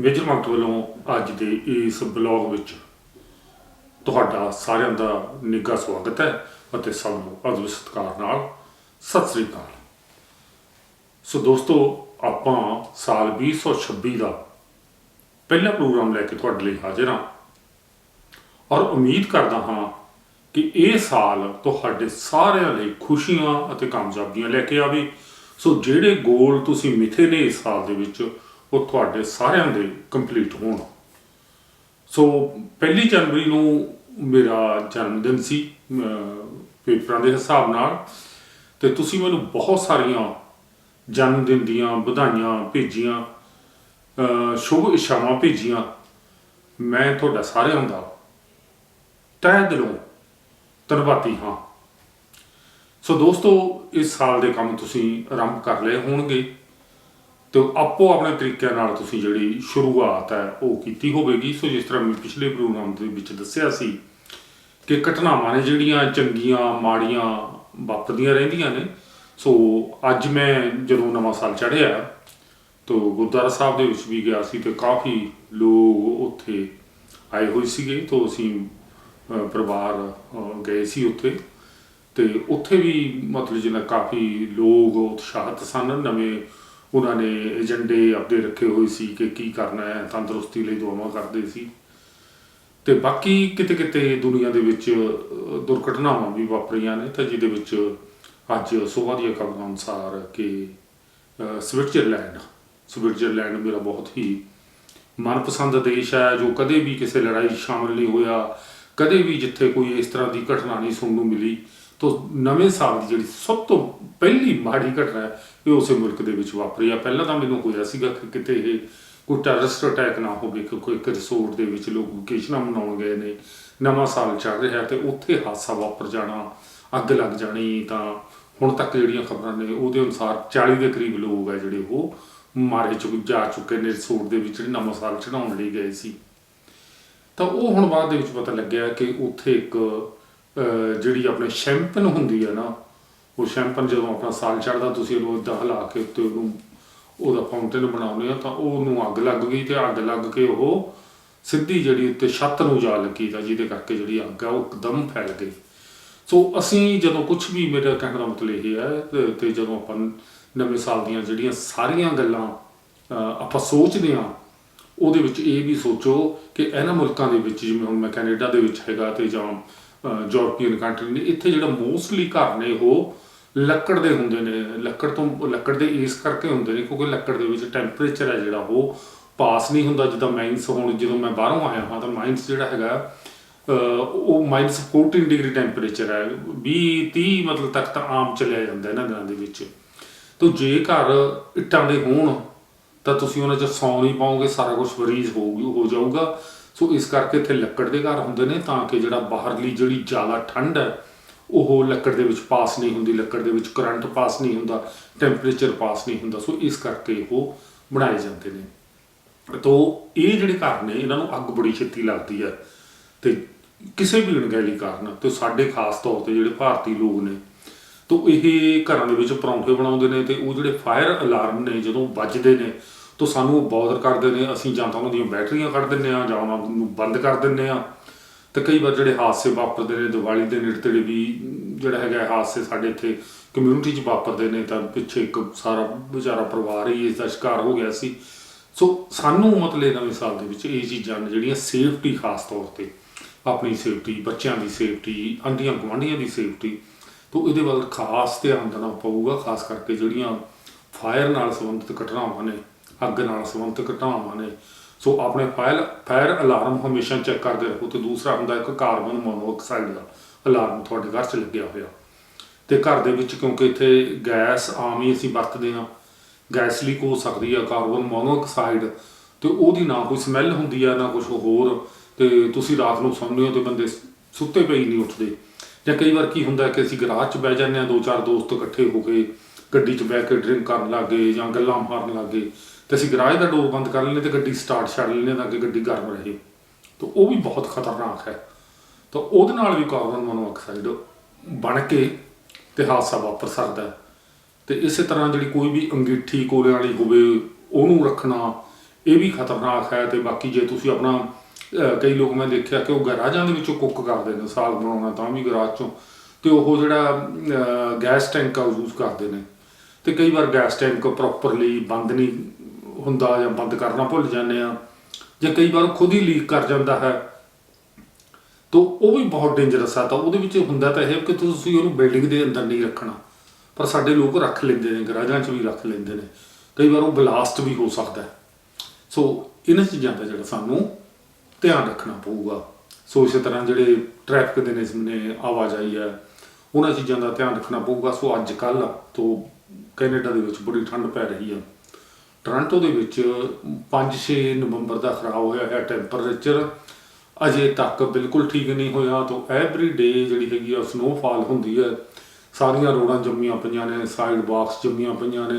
Major ਮੰਤ ਵੱਲੋਂ ਅੱਜ ਦੇ ਇਸ ਬਲੌਗ ਵਿੱਚ ਤੁਹਾਡਾ ਸਾਰਿਆਂ ਦਾ ਨਿੱਘਾ ਸਵਾਗਤ ਹੈ ਅਤੇ ਸਭ ਨੂੰ ਅਦਬ ਸਤਿਕਾਰ ਨਾਲ ਸਤਿ ਸ੍ਰੀ ਅਕਾਲ। ਸੋ ਦੋਸਤੋ, ਆਪਾਂ ਸਾਲ 2026 ਦਾ ਪਹਿਲਾ ਪ੍ਰੋਗਰਾਮ ਲੈ ਕੇ ਤੁਹਾਡੇ ਲਈ ਹਾਜ਼ਰ ਹਾਂ ਔਰ ਉਮੀਦ ਕਰਦਾ ਹਾਂ ਕਿ ਇਹ ਸਾਲ ਤੁਹਾਡੇ ਸਾਰਿਆਂ ਲਈ ਖੁਸ਼ੀਆਂ ਅਤੇ ਕਾਮਯਾਬੀਆਂ ਲੈ ਕੇ ਆਵੇ। ਸੋ ਜਿਹੜੇ ਗੋਲ ਤੁਸੀਂ ਮਿੱਥੇ ਨੇ ਇਸ ਸਾਲ ਦੇ ਵਿੱਚ ਉਹ ਤੁਹਾਡੇ ਸਾਰਿਆਂ ਦੇ ਕੰਪਲੀਟ ਹੋਣ। ਸੋ ਪਹਿਲੀ ਜਨਵਰੀ ਨੂੰ ਮੇਰਾ ਜਨਮ ਦਿਨ ਸੀ ਪੇਪਰਾਂ ਦੇ ਹਿਸਾਬ ਨਾਲ। ਤੇ ਤੁਸੀਂ ਮੈਨੂੰ ਬਹੁਤ ਸਾਰੀਆਂ ਜਨਮ ਦਿਨ ਦੀਆਂ ਵਧਾਈਆਂ ਭੇਜੀਆਂ ਸ਼ੁਭ ਇਸ਼ਾਵਾਂ ਭੇਜੀਆਂ। ਮੈਂ ਤੁਹਾਡਾ ਸਾਰਿਆਂ ਦਾ ਤਹਿ ਦਿਲੋਂ ਧੰਨਵਾਦੀ ਹਾਂ। ਸੋ ਦੋਸਤੋ, ਇਸ ਸਾਲ ਦੇ ਕੰਮ ਤੁਸੀਂ ਆਰੰਭ ਕਰ ਲਏ ਹੋਣਗੇ। ਤੇ ਆਪੋ ਆਪਣੇ ਤਰੀਕਿਆਂ ਨਾਲ ਤੁਸੀਂ ਜਿਹੜੀ ਸ਼ੁਰੂਆਤ ਹੈ, ਉਹ ਕੀਤੀ ਹੋਵੇਗੀ। ਸੋ ਜਿਸ ਤਰ੍ਹਾਂ ਮੈਂ ਪਿਛਲੇ ਪ੍ਰੋਗਰਾਮ ਦੇ ਵਿੱਚ ਦੱਸਿਆ ਸੀ ਕਿ ਘਟਨਾਵਾਂ ਨੇ ਜਿਹੜੀਆਂ ਚੰਗੀਆਂ, ਮਾੜੀਆਂ ਵਾਪਰਦੀਆਂ ਰਹਿੰਦੀਆਂ ਨੇ। ਸੋ ਅੱਜ ਮੈਂ ਜਦੋਂ ਨਵਾਂ ਸਾਲ ਚੜ੍ਹਿਆ, ਤੋ ਗੁਰਦੁਆਰਾ ਸਾਹਿਬ ਦੇ ਵਿੱਚ ਵੀ ਗਿਆ ਸੀ ਤੇ ਕਾਫੀ ਲੋਕ ਉੱਥੇ ਆਏ ਹੋਏ ਸੀਗੇ। ਤੋਂ ਅਸੀਂ ਪਰਿਵਾਰ ਗਏ ਸੀ ਉੱਥੇ। ਤੇ ਉੱਥੇ ਵੀ ਮਤਲਬ ਜਿਹਨਾਂ ਕਾਫੀ ਲੋਕ ਉਤਸ਼ਾਹਤ ਸਨ, ਨਵੇਂ ਉਹਨਾਂ ਨੇ ਏਜੰਡੇ ਆਪਦੇ ਰੱਖੇ ਹੋਏ ਸੀ ਕਿ ਕੀ ਕਰਨਾ ਹੈ, ਤੰਦਰੁਸਤੀ ਲਈ ਦੁਆਵਾਂ ਕਰਦੇ ਸੀ। ਤੇ ਬਾਕੀ ਕਿਤੇ ਕਿਤੇ ਦੁਨੀਆ ਦੇ ਵਿੱਚ ਦੁਰਘਟਨਾਵਾਂ ਵੀ ਵਾਪਰੀਆਂ ਨੇ, ਤਾਂ ਜਿਹਦੇ ਵਿੱਚ ਅੱਜ ਸਵੇਰ ਦੀਆਂ ਖਬਰਾਂ ਅਨੁਸਾਰ ਕਿ ਸਵਿਟਜ਼ਰਲੈਂਡ ਸਵਿਟਜ਼ਰਲੈਂਡ ਮੇਰਾ ਬਹੁਤ ਹੀ ਮਨਪਸੰਦ ਦੇਸ਼ ਹੈ, ਜੋ ਕਦੇ ਵੀ ਕਿਸੇ ਲੜਾਈ 'ਚ ਸ਼ਾਮਲ ਨਹੀਂ ਹੋਇਆ, ਕਦੇ ਵੀ ਜਿੱਥੇ ਕੋਈ ਇਸ ਤਰ੍ਹਾਂ ਦੀ ਘਟਨਾ ਨਹੀਂ ਸੁਣਨ ਨੂੰ ਮਿਲੀ, ਤਾਂ ਨਵੇਂ ਸਾਲ ਦੀ ਜਿਹੜੀ ਸਭ ਤੋਂ ਪਹਿਲੀ ਮਾੜੀ ਘਟਨਾ ਹੈ ਇਹ ਉਸੇ ਮੁਲਕ ਦੇ ਵਿੱਚ ਵਾਪਰੀ ਆ। ਪਹਿਲਾਂ ਤਾਂ ਮੈਨੂੰ ਹੋਇਆ ਸੀਗਾ ਕਿ ਕਿਤੇ ਇਹ ਕੋਈ ਟੈਰਰਿਸਟ ਅਟੈਕ ਨਾ ਹੋਵੇ, ਕਿ ਕੋਈ ਇੱਕ ਰਿਸੋਰਟ ਦੇ ਵਿੱਚ ਲੋਕ ਵਕੇਸ਼ਨਾਂ ਮਨਾਉਣ ਗਏ ਨੇ, ਨਵਾਂ ਸਾਲ ਚੱਲ ਰਿਹਾ ਤੇ ਉੱਥੇ ਹਾਦਸਾ ਵਾਪਰ ਜਾਣਾ, ਅੱਗ ਲੱਗ ਜਾਣੀ ਤਾਂ ਹੁਣ ਤੱਕ ਜਿਹੜੀਆਂ ਖਬਰਾਂ ਨੇ ਉਹਦੇ ਅਨੁਸਾਰ 40 ਦੇ ਕਰੀਬ ਲੋਕ ਹੈ ਜਿਹੜੇ ਉਹ ਮਾਰੇ ਚੁੱਕ, ਜਾ ਚੁੱਕੇ ਨੇ ਰਿਸੋਰਟ ਦੇ ਵਿੱਚ ਜਿਹੜੇ ਨਵਾਂ ਸਾਲ ਚੜਾਉਣ ਲਈ ਗਏ ਸੀ। ਤਾਂ ਉਹ ਹੁਣ ਬਾਅਦ ਦੇ ਵਿੱਚ ਪਤਾ ਲੱਗਿਆ ਕਿ ਉੱਥੇ ਇੱਕ ਜਿਹੜੀ ਆਪਣੇ ਸ਼ੈਂਪਨ ਹੁੰਦੀ ਹੈ ਨਾ ਉਹ ਸ਼ੈਂਪਨ ਜਦੋਂ ਆਪਣਾ ਸਾਲ ਚੜਦਾ ਤੁਸੀਂ ਉਹਨੂੰ ਇਦਾਂ ਹਿਲਾ ਕੇ ਉੱਤੇ ਉਹਨੂੰ ਉਹਦਾ ਫਾਊਂਟੇਨ ਬਣਾਉਂਦੇ ਆ ਤਾਂ ਉਹਨੂੰ ਅੱਗ ਲੱਗ ਗਈ ਤੇ ਅੱਗ ਲੱਗ ਕੇ ਉਹ ਸਿੱਧੀ ਜਿਹੜੀ ਉੱਤੇ ਛੱਤ ਨੂੰ ਜਾ ਲੱਗੀ ਤਾਂ ਜਿਹਦੇ ਕਰਕੇ ਜਿਹੜੀ ਅੱਗ ਆ ਉਹ ਇੱਕਦਮ ਫੈਲ ਗਈ। ਸੋ ਅਸੀਂ ਜਦੋਂ ਕੁਝ ਵੀ ਮੇਰਾ ਕਹਿਣ ਦਾ ਮਤਲਬ ਇਹ ਹੈ ਤੇ- ਤੇ ਜਦੋਂ ਆਪਾਂ ਨਵੇਂ ਸਾਲ ਦੀਆਂ ਜਿਹੜੀਆਂ ਸਾਰੀਆਂ ਗੱਲਾਂ ਅਹ, ਆਪਾਂ ਸੋਚਦੇ ਹਾਂ ਉਹਦੇ ਵਿੱਚ ਇਹ ਵੀ ਸੋਚੋ ਕਿ ਇਹਨਾਂ ਮੁਲਕਾਂ ਦੇ ਵਿੱਚ ਜਿਵੇਂ ਹੁਣ ਮੈਂ ਕੈਨੇਡਾ ਦੇ ਵਿੱਚ ਹੈਗਾ ਤੇ ਜਾਂ ਯੂਰਪੀਅਨ ਕੰਟਰੀ ਨੇ ਇੱਥੇ ਜਿਹੜਾ ਮੋਸਟਲੀ ਘਰ ਨੇ ਉਹ ਲੱਕੜ ਦੇ ਹੁੰਦੇ ਨੇ, ਲੱਕੜ ਤੋਂ, ਲੱਕੜ ਦੇ ਇਸ ਕਰਕੇ ਹੁੰਦੇ ਨੇ ਕਿਉਂਕਿ ਲੱਕੜ ਦੇ ਵਿੱਚ ਟੈਂਪਰੇਚਰ ਹੈ ਜਿਹੜਾ, ਉਹ ਪਾਸ ਨਹੀਂ ਹੁੰਦਾ ਜਿੱਦਾਂ ਮਾਈਨਸ ਹੁਣ, ਜਦੋਂ ਮੈਂ ਬਾਹਰੋਂ ਆਇਆ ਹਾਂ, ਤਾਂ ਮਾਈਨਸ ਜਿਹੜਾ ਹੈਗਾ ਉਹ ਮਾਈਨਸ -14 ਡਿਗਰੀ ਟੈਂਪਰੇਚਰ ਹੈ। 20 30 ਮਤਲਬ ਤੱਕ ਤਾਂ ਆਮ ਚਲਿਆ ਜਾਂਦਾ ਇਹਨਾਂ ਦਿਨਾਂ ਦੇ ਵਿੱਚ। ਤੋ ਜੇ ਘਰ ਇੱਟਾਂ ਦੇ ਹੋਣ, ਤਾਂ ਤੁਸੀਂ ਉਹਨਾਂ 'ਚ ਸੌਂ ਨਹੀਂ ਪਾਓਗੇ, ਸਾਰਾ ਕੁਝ ਵਰੀਜ਼ ਹੋਊਗੀ, ਹੋ ਜਾਊਗਾ। ਸੋ ਇਸ ਕਰਕੇ ਇੱਥੇ ਲੱਕੜ ਦੇ ਘਰ ਹੁੰਦੇ ਨੇ, ਤਾਂ ਕਿ ਜਿਹੜਾ ਬਾਹਰਲੀ ਜਿਹੜੀ ਜ਼ਿਆਦਾ ਠੰਡ ਹੈ ਉਹ ਲੱਕੜ ਦੇ ਵਿੱਚ ਪਾਸ ਨਹੀਂ ਹੁੰਦੀ, ਲੱਕੜ ਦੇ ਵਿੱਚ ਕਰੰਟ ਪਾਸ ਨਹੀਂ ਹੁੰਦਾ, ਟੈਂਪਰੇਚਰ ਪਾਸ ਨਹੀਂ ਹੁੰਦਾ, ਸੋ ਇਸ ਕਰਕੇ ਉਹ ਬਣਾਏ ਜਾਂਦੇ ਨੇ। ਤੋ ਇਹ ਜਿਹੜੇ ਘਰ ਨੇ, ਇਹਨਾਂ ਨੂੰ ਅੱਗ ਬੜੀ ਛੇਤੀ ਲੱਗਦੀ ਹੈ ਤੇ ਕਿਸੇ ਵੀ ਅਣਗਹਿਲੀ ਕਾਰਨ, ਤੇ ਸਾਡੇ ਖਾਸ ਤੌਰ ਤੇ ਜਿਹੜੇ ਭਾਰਤੀ ਲੋਕ ਨੇ, ਤੋ ਇਹ ਘਰਾਂ ਦੇ ਵਿੱਚ ਪਰੌਂਠੇ ਬਣਾਉਂਦੇ ਨੇ ਤੇ ਉਹ ਜਿਹੜੇ ਫਾਇਰ ਅਲਾਰਮ ਨੇ, ਜਦੋਂ ਵੱਜਦੇ ਨੇ, ਤੋ ਸਾਨੂੰ ਉਹ ਬੌਦਰ ਕਰਦੇ ਨੇ, ਅਸੀਂ ਜਾਂ ਤਾਂ ਉਹਨਾਂ ਦੀਆਂ ਬੈਟਰੀਆਂ ਕੱਢ ਦਿੰਨੇ ਆ ਜਾਂ ਉਹਨਾਂ ਨੂੰ ਬੰਦ ਕਰ ਦਿੰਨੇ ਆ ਤੇ ਕਈ ਵਾਰ ਜਿਹੜੇ ਹਾਦਸੇ ਵਾਪਰਦੇ ਨੇ, ਦੀਵਾਲੀ ਦੇ ਨੇੜੇ ਤੇੜੇ ਵੀ ਜਿਹੜਾ ਹੈਗਾ ਹਾਦਸੇ ਸਾਡੇ ਇੱਥੇ ਕਮਿਊਨਿਟੀ 'ਚ ਵਾਪਰਦੇ ਨੇ, ਤਾਂ ਪਿੱਛੇ ਇੱਕ ਸਾਰਾ ਵਿਚਾਰਾ ਪਰਿਵਾਰ ਹੀ ਇਸ ਦਾ ਸ਼ਿਕਾਰ ਹੋ ਗਿਆ ਸੀ। ਸੋ ਸਾਨੂੰ ਮਤਲਬ ਨਵੇਂ ਸਾਲ ਦੇ ਵਿੱਚ ਇਹ ਚੀਜ਼ਾਂ ਨੇ ਜਿਹੜੀਆਂ ਸੇਫਟੀ ਖਾਸ ਤੌਰ ਤੇ, ਆਪਣੀ ਸੇਫਟੀ ਬੱਚਿਆਂ ਦੀ ਸੇਫਟੀ ਆਂਢੀਆਂ ਗੁਆਂਢੀਆਂ ਦੀ ਸੇਫਟੀ ਤੋਂ ਇਹਦੇ ਵੱਲ ਖਾਸ ਧਿਆਨ ਦੇਣਾ ਪਊਗਾ, ਖਾਸ ਕਰਕੇ ਜਿਹੜੀਆਂ ਫਾਇਰ ਨਾਲ ਸੰਬੰਧਿਤ ਘਟਨਾਵਾਂ ਨੇ, ਅੱਗ ਨਾਲ ਸੰਬੰਧਿਤ ਘਟਨਾਵਾਂ ਨੇ ਸੋ ਆਪਣੇ ਫਾਇਰ ਫਾਇਰ ਅਲਾਰਮ ਹਮੇਸ਼ਾ ਚੈੱਕ ਕਰਦੇ ਰਹੋ ਤੇ ਦੂਸਰਾ ਹੁੰਦਾ ਇੱਕ ਕਾਰਬਨ ਮੋਨੋਆਕਸਾਈਡ ਦਾ ਅਲਾਰਮ ਤੁਹਾਡੇ ਘਰ 'ਚ ਲੱਗਿਆ ਹੋਇਆ। ਤੇ ਘਰ ਦੇ ਵਿੱਚ ਕਿਉਂਕਿ ਇੱਥੇ ਗੈਸ ਆਮ ਹੀ ਅਸੀਂ ਵਰਤਦੇ ਹਾਂ, ਗੈਸ ਲੀਕ ਹੋ ਸਕਦੀ ਆ, ਕਾਰਬਨ ਮੋਨੋਆਕਸਾਈਡ ਤੇ ਉਹਦੀ ਨਾ ਕੋਈ ਸਮੈਲ ਹੁੰਦੀ ਆ, ਨਾ ਕੁਝ ਹੋਰ ਤੇ ਤੁਸੀਂ ਰਾਤ ਨੂੰ ਸੌਂਦੇ ਹੋ ਤੇ ਬੰਦੇ ਸੁੱਤੇ ਪਈ ਨਹੀਂ ਉੱਠਦੇ। ਜਾਂ ਕਈ ਵਾਰ ਕੀ ਹੁੰਦਾ ਕਿ ਅਸੀਂ ਗਰਾਜ 'ਚ ਬਹਿ ਜਾਂਦੇ ਆ ਦੋ ਚਾਰ ਦੋਸਤ ਇਕੱਠੇ ਹੋ ਕੇ ਗੱਡੀ 'ਚ ਬਹਿ ਕੇ ਡਰਿੰਕ ਕਰਨ ਲੱਗੇ ਜਾਂ ਗੱਲਾਂ ਮਾਰਨ ਲੱਗੇ ਤੇ ਅਸੀਂ ਗਰਾਜ ਦਾ ਡੋਰ ਬੰਦ ਕਰ ਲੈਂਦੇ ਤੇ ਗੱਡੀ ਸਟਾਰਟ ਛੱਡ ਲੈਂਦੇ ਤਾਂ ਕਿ ਗੱਡੀ ਗਰਮ ਰਹੇ। ਤਾਂ ਉਹ ਵੀ ਬਹੁਤ ਖਤਰਨਾਕ ਹੈ। ਤਾਂ ਉਹਦੇ ਨਾਲ ਵੀ ਕਾਰਬਨ ਮੋਨੋਆਕਸਾਈਡ ਬਣ ਕੇ ਤੇ ਹਾਦਸਾ ਵਾਪਰ ਸਕਦਾ ਹੈ। ਤੇ ਇਸੇ ਤਰ੍ਹਾਂ ਜਿਹੜੀ ਕੋਈ ਵੀ ਅੰਗੀਠੀ ਕੋਲੇ ਵਾਲੀ ਹੋਵੇ, ਉਹਨੂੰ ਰੱਖਣਾ ਇਹ ਵੀ ਖਤਰਨਾਕ ਹੈ ਤੇ ਬਾਕੀ ਜੇ ਤੁਸੀਂ ਆਪਣਾ ਕਈ ਲੋਕ ਮੈਂ ਦੇਖਿਆ ਕਿ ਉਹ ਗਰਾਜਾਂ ਦੇ ਵਿੱਚੋਂ ਕੁੱਕ ਕਰਦੇ ਨੇ, ਸਾਗ ਬਣਾਉਣਾ ਤਾਂ ਵੀ ਗਰਾਜ ਚੋਂ। ਤੇ ਉਹ ਜਿਹੜਾ ਗੈਸ ਟੈਂਕ ਆ ਯੂਜ਼ ਕਰਦੇ ਨੇ। ਤੇ ਕਈ ਵਾਰ ਗੈਸ ਟੈਂਕ ਪ੍ਰੋਪਰਲੀ ਬੰਦ ਨਹੀਂ ਹੁੰਦਾ ਜਾਂ ਬੰਦ ਕਰਨਾ ਭੁੱਲ ਜਾਂਦੇ ਆ ਜਾਂ ਕਈ ਵਾਰ ਖੁਦ ਹੀ ਲੀਕ ਕਰ ਜਾਂਦਾ ਹੈ, ਤਾਂ ਉਹ ਵੀ ਬਹੁਤ ਡੇਂਜਰਸ ਆ, ਤਾਂ ਉਹਦੇ ਵਿੱਚ ਹੁੰਦਾ ਤਾਂ ਇਹ ਕਿ ਤੁਸੀਂ ਉਹਨੂੰ ਬਿਲਡਿੰਗ ਦੇ ਅੰਦਰ ਨਹੀਂ ਰੱਖਣਾ, ਪਰ ਸਾਡੇ ਲੋਕ ਰੱਖ ਲੈਂਦੇ ਨੇ, ਗਰਾਜਾਂ 'ਚ ਵੀ ਰੱਖ ਲੈਂਦੇ ਨੇ, ਕਈ ਵਾਰ ਉਹ ਬਲਾਸਟ ਵੀ ਹੋ ਸਕਦਾ ਹੈ। ਸੋ ਇਹਨਾਂ ਚੀਜ਼ਾਂ ਦਾ ਜਿਹੜਾ ਸਾਨੂੰ ਧਿਆਨ ਰੱਖਣਾ ਪਊਗਾ। ਸੋ ਇਸੇ ਤਰ੍ਹਾਂ ਜਿਹੜੇ ਟ੍ਰੈਫਿਕ ਦੇ ਨਿਯਮ ਨੇ ਆਵਾਜਾਈ ਹੈ, ਉਹਨਾਂ ਚੀਜ਼ਾਂ ਦਾ ਧਿਆਨ ਰੱਖਣਾ ਪਊਗਾ। ਸੋ ਅੱਜ ਕੱਲ ਤੋਂ ਕੈਨੇਡਾ ਦੇ ਵਿੱਚ ਬੜੀ ਠੰਡ ਪੈ ਰਹੀ ਹੈ। ਟੋਰਾਂਟੋ ਦੇ ਵਿੱਚ 5-6 ਨਵੰਬਰ ਦਾ ਖਰਾਬ ਹੋਇਆ ਹੈ ਟੈਂਪਰੇਚਰ। ਅਜੇ ਤੱਕ ਬਿਲਕੁਲ ਠੀਕ ਨਹੀਂ ਹੋਇਆ ਤੋਂ ਐਵਰੀ ਡੇ ਜਿਹੜੀ ਹੈਗੀ ਆ ਸਨੋਫਾਲ ਹੁੰਦੀ ਹੈ। ਸਾਰੀਆਂ ਰੋਡਾਂ ਜੰਮੀਆਂ ਪਈਆਂ ਨੇ ਸਾਈਡ ਬਾਕਸ ਜੰਮੀਆਂ ਪਈਆਂ ਨੇ।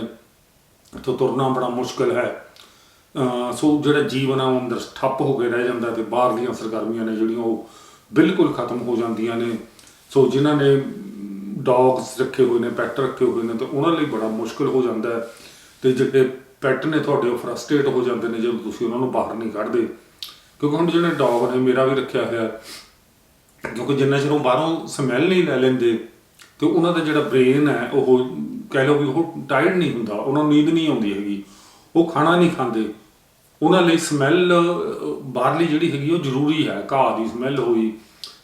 ਤੋਂ ਤੁਰਨਾ ਬੜਾ ਮੁਸ਼ਕਲ ਹੈ। ਸੋ ਜਿਹੜਾ ਜੀਵਨ ਆ ਉਹ ਅੰਦਰ ਠੱਪ ਹੋ ਕੇ ਰਹਿ ਜਾਂਦਾ ਤੇ ਬਾਹਰਲੀਆਂ ਸਰਗਰਮੀਆਂ ਨੇ ਜਿਹੜੀਆਂ ਉਹ ਬਿਲਕੁਲ ਖਤਮ ਹੋ ਜਾਂਦੀਆਂ ਨੇ। ਸੋ ਜਿਨ੍ਹਾਂ ਨੇ ਡੌਗਸ ਰੱਖੇ ਹੋਏ ਨੇ ਪੈਟ ਰੱਖੇ ਹੋਏ ਨੇ ਤੇ ਉਹਨਾਂ ਲਈ ਬੜਾ ਮੁਸ਼ਕਲ ਹੋ ਜਾਂਦਾ ਹੈ। ਤੇ ਜਿਹੜੇ ਪੈਟ ਨੇ ਤੁਹਾਡੇ ਉਹ ਫਰਸਟ੍ਰੇਟ ਹੋ ਜਾਂਦੇ ਨੇ ਜਦੋਂ ਤੁਸੀਂ ਉਹਨਾਂ ਨੂੰ ਬਾਹਰ ਨਹੀਂ ਕੱਢਦੇ। ਕਿਉਂਕਿ ਹੁਣ ਜਿਹੜੇ ਡੌਗ ਨੇ, ਮੇਰਾ ਵੀ ਰੱਖਿਆ ਹੋਇਆ ਕਿਉਂਕਿ ਜਿੰਨਾ ਚਿਰ ਉਹ ਬਾਹਰੋਂ ਸਮੈਲ ਨਹੀਂ ਲੈ ਲੈਂਦੇ, ਤੇ ਉਹਨਾਂ ਦਾ ਜਿਹੜਾ ਬ੍ਰੇਨ ਹੈ, ਉਹ ਕਹਿ ਲਓ ਵੀ ਉਹ ਟਾਇਰਡ ਨਹੀਂ ਹੁੰਦਾ, ਉਹਨਾਂ ਨੂੰ ਨੀਂਦ ਨਹੀਂ ਆਉਂਦੀ ਹੈਗੀ। ਉਹ ਖਾਣਾ ਨਹੀਂ ਖਾਂਦੇ। ਉਹਨਾਂ ਲਈ ਸਮੈਲ ਬਾਹਰਲੀ ਜਿਹੜੀ ਹੈਗੀ ਉਹ ਜ਼ਰੂਰੀ ਹੈ। ਘਾਹ ਦੀ ਸਮੈਲ ਹੋਈ।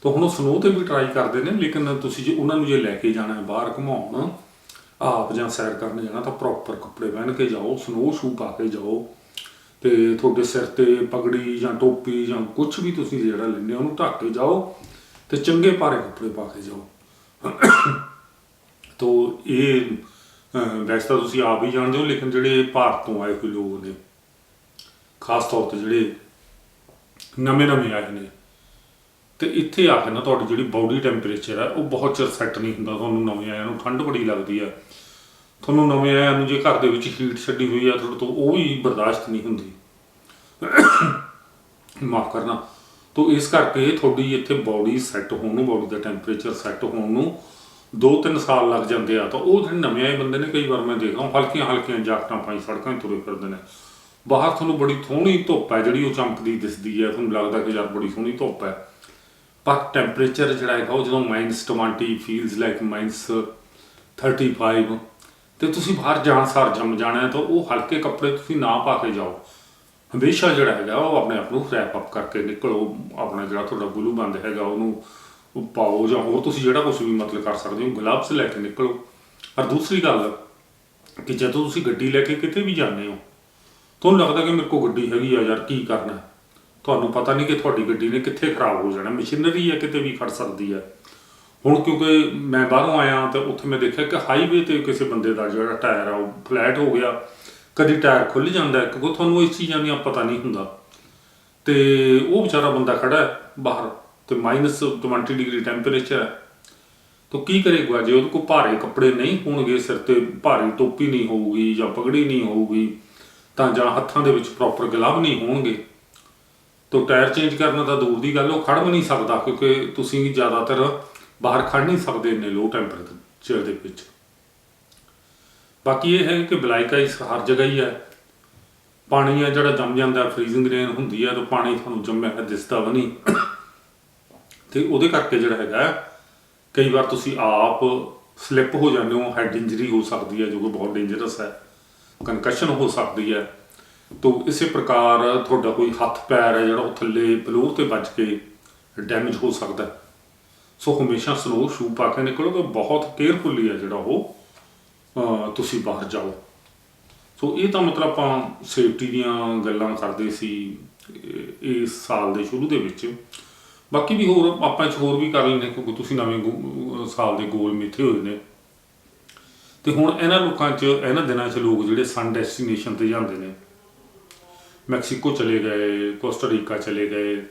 ਤਾਂ ਹੁਣ ਉਹ ਸਨੋ ਤੇ ਵੀ ਟਰਾਈ ਕਰਦੇ ਨੇ, ਲੇਕਿਨ ਤੁਸੀਂ ਜੇ ਉਹਨਾਂ ਨੂੰ ਜੇ ਲੈ ਕੇ ਜਾਣਾ ਹੈ, ਬਾਹਰ ਘੁਮਾਉਣ ਆਪ ਜਾਂ ਸੈਰ ਕਰਨ ਜਾਣਾ ਤਾਂ ਪ੍ਰੋਪਰ ਕੱਪੜੇ ਪਹਿਨ ਕੇ ਜਾਓ ਸਨੋ ਸ਼ੂ ਪਾ ਕੇ ਜਾਓ ਤੇ ਤੁਹਾਡੇ ਸਿਰ ਤੇ ਪਗੜੀ ਜਾਂ ਟੋਪੀ ਜਾਂ ਕੁਝ ਵੀ ਤੁਸੀਂ ਜਿਹੜਾ ਲੈਂਦੇ ਹੋ ਉਹਨੂੰ ਢੱਕ ਕੇ ਜਾਓ ਤੇ ਚੰਗੇ ਭਾਰੇ ਕੱਪੜੇ ਪਾ ਕੇ ਜਾਓ। ਤੋ ਇਹ ਵੈਸੇ ਤਾਂ ਤੁਸੀਂ ਆਪ ਹੀ ਜਾਣਦੇ ਹੋ, ਲੇਕਿਨ ਜਿਹੜੇ ਭਾਰਤ ਤੋਂ ਆਏ ਹੋਏ ਲੋਕ ਨੇ, ਖਾਸ ਤੌਰ ਤੇ ਜਿਹੜੇ ਨਵੇਂ ਨਵੇਂ ਆਏ ਨੇ ਤੇ ਇੱਥੇ ਆ ਕੇ ਨਾ ਤੁਹਾਡੀ ਜਿਹੜੀ ਬਾਡੀ ਟੈਂਪਰੇਚਰ ਹੈ, ਉਹ ਬਹੁਤ ਚਿਰ ਸੈੱਟ ਨਹੀਂ ਹੁੰਦਾ ਤੁਹਾਨੂੰ ਨਵੇਂ ਆਇਆਂ ਨੂੰ, ਠੰਡ ਬੜੀ ਲੱਗਦੀ ਹੈ ਤੁਹਾਨੂੰ ਨਵੇਂ ਆਇਆਂ ਨੂੰ ਜੇ ਘਰ ਦੇ ਵਿੱਚ ਹੀਟ ਛੱਡੀ ਹੋਈ ਹੈ ਤੁਹਾਡੇ ਤੋਂ ਉਹ ਵੀ ਬਰਦਾਸ਼ਤ ਨਹੀਂ ਹੁੰਦੀ। ਮਾਫ ਕਰਨਾ। ਤੋ ਇਸ ਕਰਕੇ ਤੁਹਾਡੀ ਇੱਥੇ ਬਾਡੀ ਸੈੱਟ ਹੋਣ ਨੂੰ ਬਾਡੀ ਦਾ ਟੈਂਪਰੇਚਰ ਸੈੱਟ ਹੋਣ ਨੂੰ 2-3 ਸਾਲ ਲੱਗ ਜਾਂਦੇ ਆ। ਤਾਂ ਉਹ ਜਿਹੜੇ ਨਵੇਂ ਆਏ ਬੰਦੇ ਨੇ, ਕਈ ਵਾਰ ਮੈਂ ਦੇਖਦਾ ਹਲਕੀਆਂ ਹਲਕੀਆਂ ਜਾਕਟਾਂ ਪਾਈ ਸੜਕਾਂ 'ਤੇ ਤੁਰੇ ਫਿਰਦੇ ਨੇ। ਬਾਹਰ ਤੁਹਾਨੂੰ ਬੜੀ ਥੋੜੀ ਧੁੱਪ ਹੈ ਜਿਹੜੀ ਉਹ ਚਮਕਦੀ ਦਿਸਦੀ ਹੈ। ਤੁਹਾਨੂੰ ਲੱਗਦਾ ਕਿ ਯਾਰ ਬੜੀ ਸੋਹਣੀ ਧੁੱਪ ਹੈ। ਪਰ ਟੈਂਪਰੇਚਰ ਜਿਹੜਾ ਹੈਗਾ ਉਹ ਜਦੋਂ -20 ਫੀਲਸ ਲਾਈਕ -35 ਤੇ ਤੁਸੀਂ ਬਾਹਰ ਜਾਣ, ਸਾਰ ਜੰਮ ਜਾਣਾ ਹੈ, ਤਾਂ ਉਹ ਹਲਕੇ ਕੱਪੜੇ ਤੁਸੀਂ ਨਾ ਪਾ ਕੇ ਜਾਓ। ਹਮੇਸ਼ਾ ਜਿਹੜਾ ਹੈਗਾ ਉਹ ਆਪਣੇ ਆਪ ਨੂੰ ਰੈਪ ਅਪ ਕਰਕੇ ਨਿਕਲੋ, ਆਪਣਾ ਜਿਹੜਾ ਤੁਹਾਡਾ ਗਲੂ ਬੰਦ ਹੈਗਾ ਉਹਨੂੰ ਉਹ ਪਾਓ, ਜਾਂ ਹੋਰ ਤੁਸੀਂ ਜਿਹੜਾ ਕੁਝ ਵੀ ਮਤਲਬ ਕਰ ਸਕਦੇ ਹੋ ਗਲਵਸ ਲੈ ਕੇ ਨਿਕਲੋ। ਪਰ ਦੂਸਰੀ ਗੱਲ ਕਿ ਜਦੋਂ ਤੁਸੀਂ ਗੱਡੀ ਲੈ ਕੇ ਕਿਤੇ ਵੀ ਜਾਂਦੇ ਹੋ, ਤੁਹਾਨੂੰ ਲੱਗਦਾ ਕਿ ਮੇਰੇ ਕੋਲ ਗੱਡੀ ਹੈਗੀ ਆ ਯਾਰ, ਕੀ ਕਰਨਾ ਤੁਹਾਨੂੰ ਪਤਾ ਨਹੀਂ ਕਿ ਤੁਹਾਡੀ ਗੱਡੀ ਨੇ ਕਿੱਥੇ ਖਰਾਬ ਹੋ ਜਾਣਾ, ਮਸ਼ੀਨਰੀ ਹੈ, ਕਿਤੇ ਵੀ ਖੜ ਸਕਦੀ ਹੈ। ਹੁਣ ਕਿਉਂਕਿ ਮੈਂ ਬਾਹਰੋਂ ਆਇਆ ਤਾਂ ਉੱਥੇ ਮੈਂ ਦੇਖਿਆ ਕਿ ਹਾਈਵੇ ਤੇ ਕਿਸੇ ਬੰਦੇ ਦਾ ਜਿਹੜਾ ਟਾਇਰ ਆ, ਉਹ ਫਲੈਟ ਹੋ ਗਿਆ। ਕਦੀ ਟਾਇਰ ਖੁੱਲ ਜਾਂਦਾ ਹੈ, ਕਿਉਂਕਿ ਤੁਹਾਨੂੰ ਇਸ ਚੀਜ਼ਾਂ ਦੀਆਂ ਪਤਾ ਨਹੀਂ ਹੁੰਦਾ। ਤੇ ਉਹ ਵਿਚਾਰਾ ਬੰਦਾ ਖੜਾ ਹੈ ਬਾਹਰ ਤੇ -20 ਡਿਗਰੀ ਟੈਂਪਰੇਚਰ ਹੈ। ਤਾਂ ਕੀ ਕਰੇਗਾ? ਜੇ ਉਹਦੇ ਕੋਲ ਭਾਰੇ ਕੱਪੜੇ ਨਹੀਂ ਹੋਣਗੇ, ਸਿਰ ਤੇ ਭਾਰੀ ਟੋਪੀ ਨਹੀਂ ਹੋਊਗੀ ਜਾਂ ਪਗੜੀ ਨਹੀਂ ਹੋਊਗੀ, ਤਾਂ ਜਾਂ ਹੱਥਾਂ ਦੇ ਵਿੱਚ ਪ੍ਰੋਪਰ ਗਲਵ ਨਹੀਂ ਹੋਣਗੇ ਤੋ ਟਾਇਰ ਚੇਂਜ ਕਰਨਾ ਤਾਂ ਦੂਰ ਦੀ ਗੱਲ, ਉਹ ਖੜ ਵੀ ਨਹੀਂ ਸਕਦਾ ਕਿਉਂਕਿ ਤੁਸੀਂ ਜ਼ਿਆਦਾਤਰ ਬਾਹਰ ਖੜ ਨਹੀਂ ਸਕਦੇ ਇੰਨੇ ਲੋ ਟੈਂਪਰੇਚਰ ਦੇ ਵਿੱਚ। ਬਾਕੀ ਇਹ ਹੈ ਕਿ ਬਲਾਈਕਾ ਇਸ ਹਰ ਜਗ੍ਹਾ ਹੀ ਹੈ। ਪਾਣੀ ਆ ਜਿਹੜਾ ਜੰਮ ਜਾਂਦਾ ਫ੍ਰੀਜ਼ਿੰਗ ਰੇਨ ਹੁੰਦੀ ਹੈ, ਤਾਂ ਪਾਣੀ ਤੁਹਾਨੂੰ ਜੰਮਿਆ ਹੋਇਆ ਦਿਸਦਾ ਵੀ ਨਹੀਂ। ਤੇ ਉਹਦੇ ਕਰਕੇ ਜਿਹੜਾ ਹੈਗਾ, ਕਈ ਵਾਰ ਤੁਸੀਂ ਆਪ ਸਲਿੱਪ ਹੋ ਜਾਂਦੇ ਹੋ ਹੈਡ ਇੰਜਰੀ ਹੋ ਸਕਦੀ ਹੈ, ਜੋ ਕਿ ਬਹੁਤ ਡੇਂਜਰਸ ਹੈ। ਕੰਕਸ਼ਨ ਹੋ ਸਕਦੀ ਹੈ। ਤੋ ਇਸੇ ਪ੍ਰਕਾਰ ਤੁਹਾਡਾ ਕੋਈ ਹੱਥ ਪੈਰ ਹੈ ਜਿਹੜਾ ਉਹ ਥੱਲੇ ਫਲੋਰ ਤੇ ਵੱਜ ਕੇ ਡੈਮੇਜ ਹੋ ਸਕਦਾ ਸੋ ਹਮੇਸ਼ਾ ਸਨੋ ਸ਼ੂ ਪਾ ਕੇ ਨਿਕਲੋ ਤਾਂ ਬਹੁਤ ਕੇਅਰਫੁਲੀ ਹੈ ਜਿਹੜਾ ਉਹ ਤੁਸੀਂ ਬਾਹਰ ਜਾਓ। ਸੋ ਇਹ ਤਾਂ ਮਤਲਬ ਆਪਾਂ ਸੇਫਟੀ ਦੀਆਂ ਗੱਲਾਂ ਕਰਦੇ ਸੀ ਇਸ ਸਾਲ ਦੇ ਸ਼ੁਰੂ ਦੇ ਵਿੱਚ। ਬਾਕੀ ਵੀ ਹੋਰ ਆਪਾਂ ਚ ਹੋਰ ਵੀ ਕਰ ਲੈਂਦੇ ਕਿਉਂਕਿ ਤੁਸੀਂ ਨਵੇਂ ਗੋ- ਸਾਲ ਦੇ ਗੋਲ ਮਿੱਥੇ ਹੋਏ ਨੇ। ਤੇ ਹੁਣ ਇਹਨਾਂ ਲੋਕਾਂ 'ਚ ਇਹਨਾਂ ਦਿਨਾਂ 'ਚ ਲੋਕ ਜਿਹੜੇ ਸਨ ਡੈਸਟੀਨੇਸ਼ਨ ਤੇ ਜਾਂਦੇ ਨੇ ਮੈਕਸੀਕੋ ਚਲੇ ਗਏ ਕੋਸਟਾਰੀਕਾ ਚਲੇ ਗਏ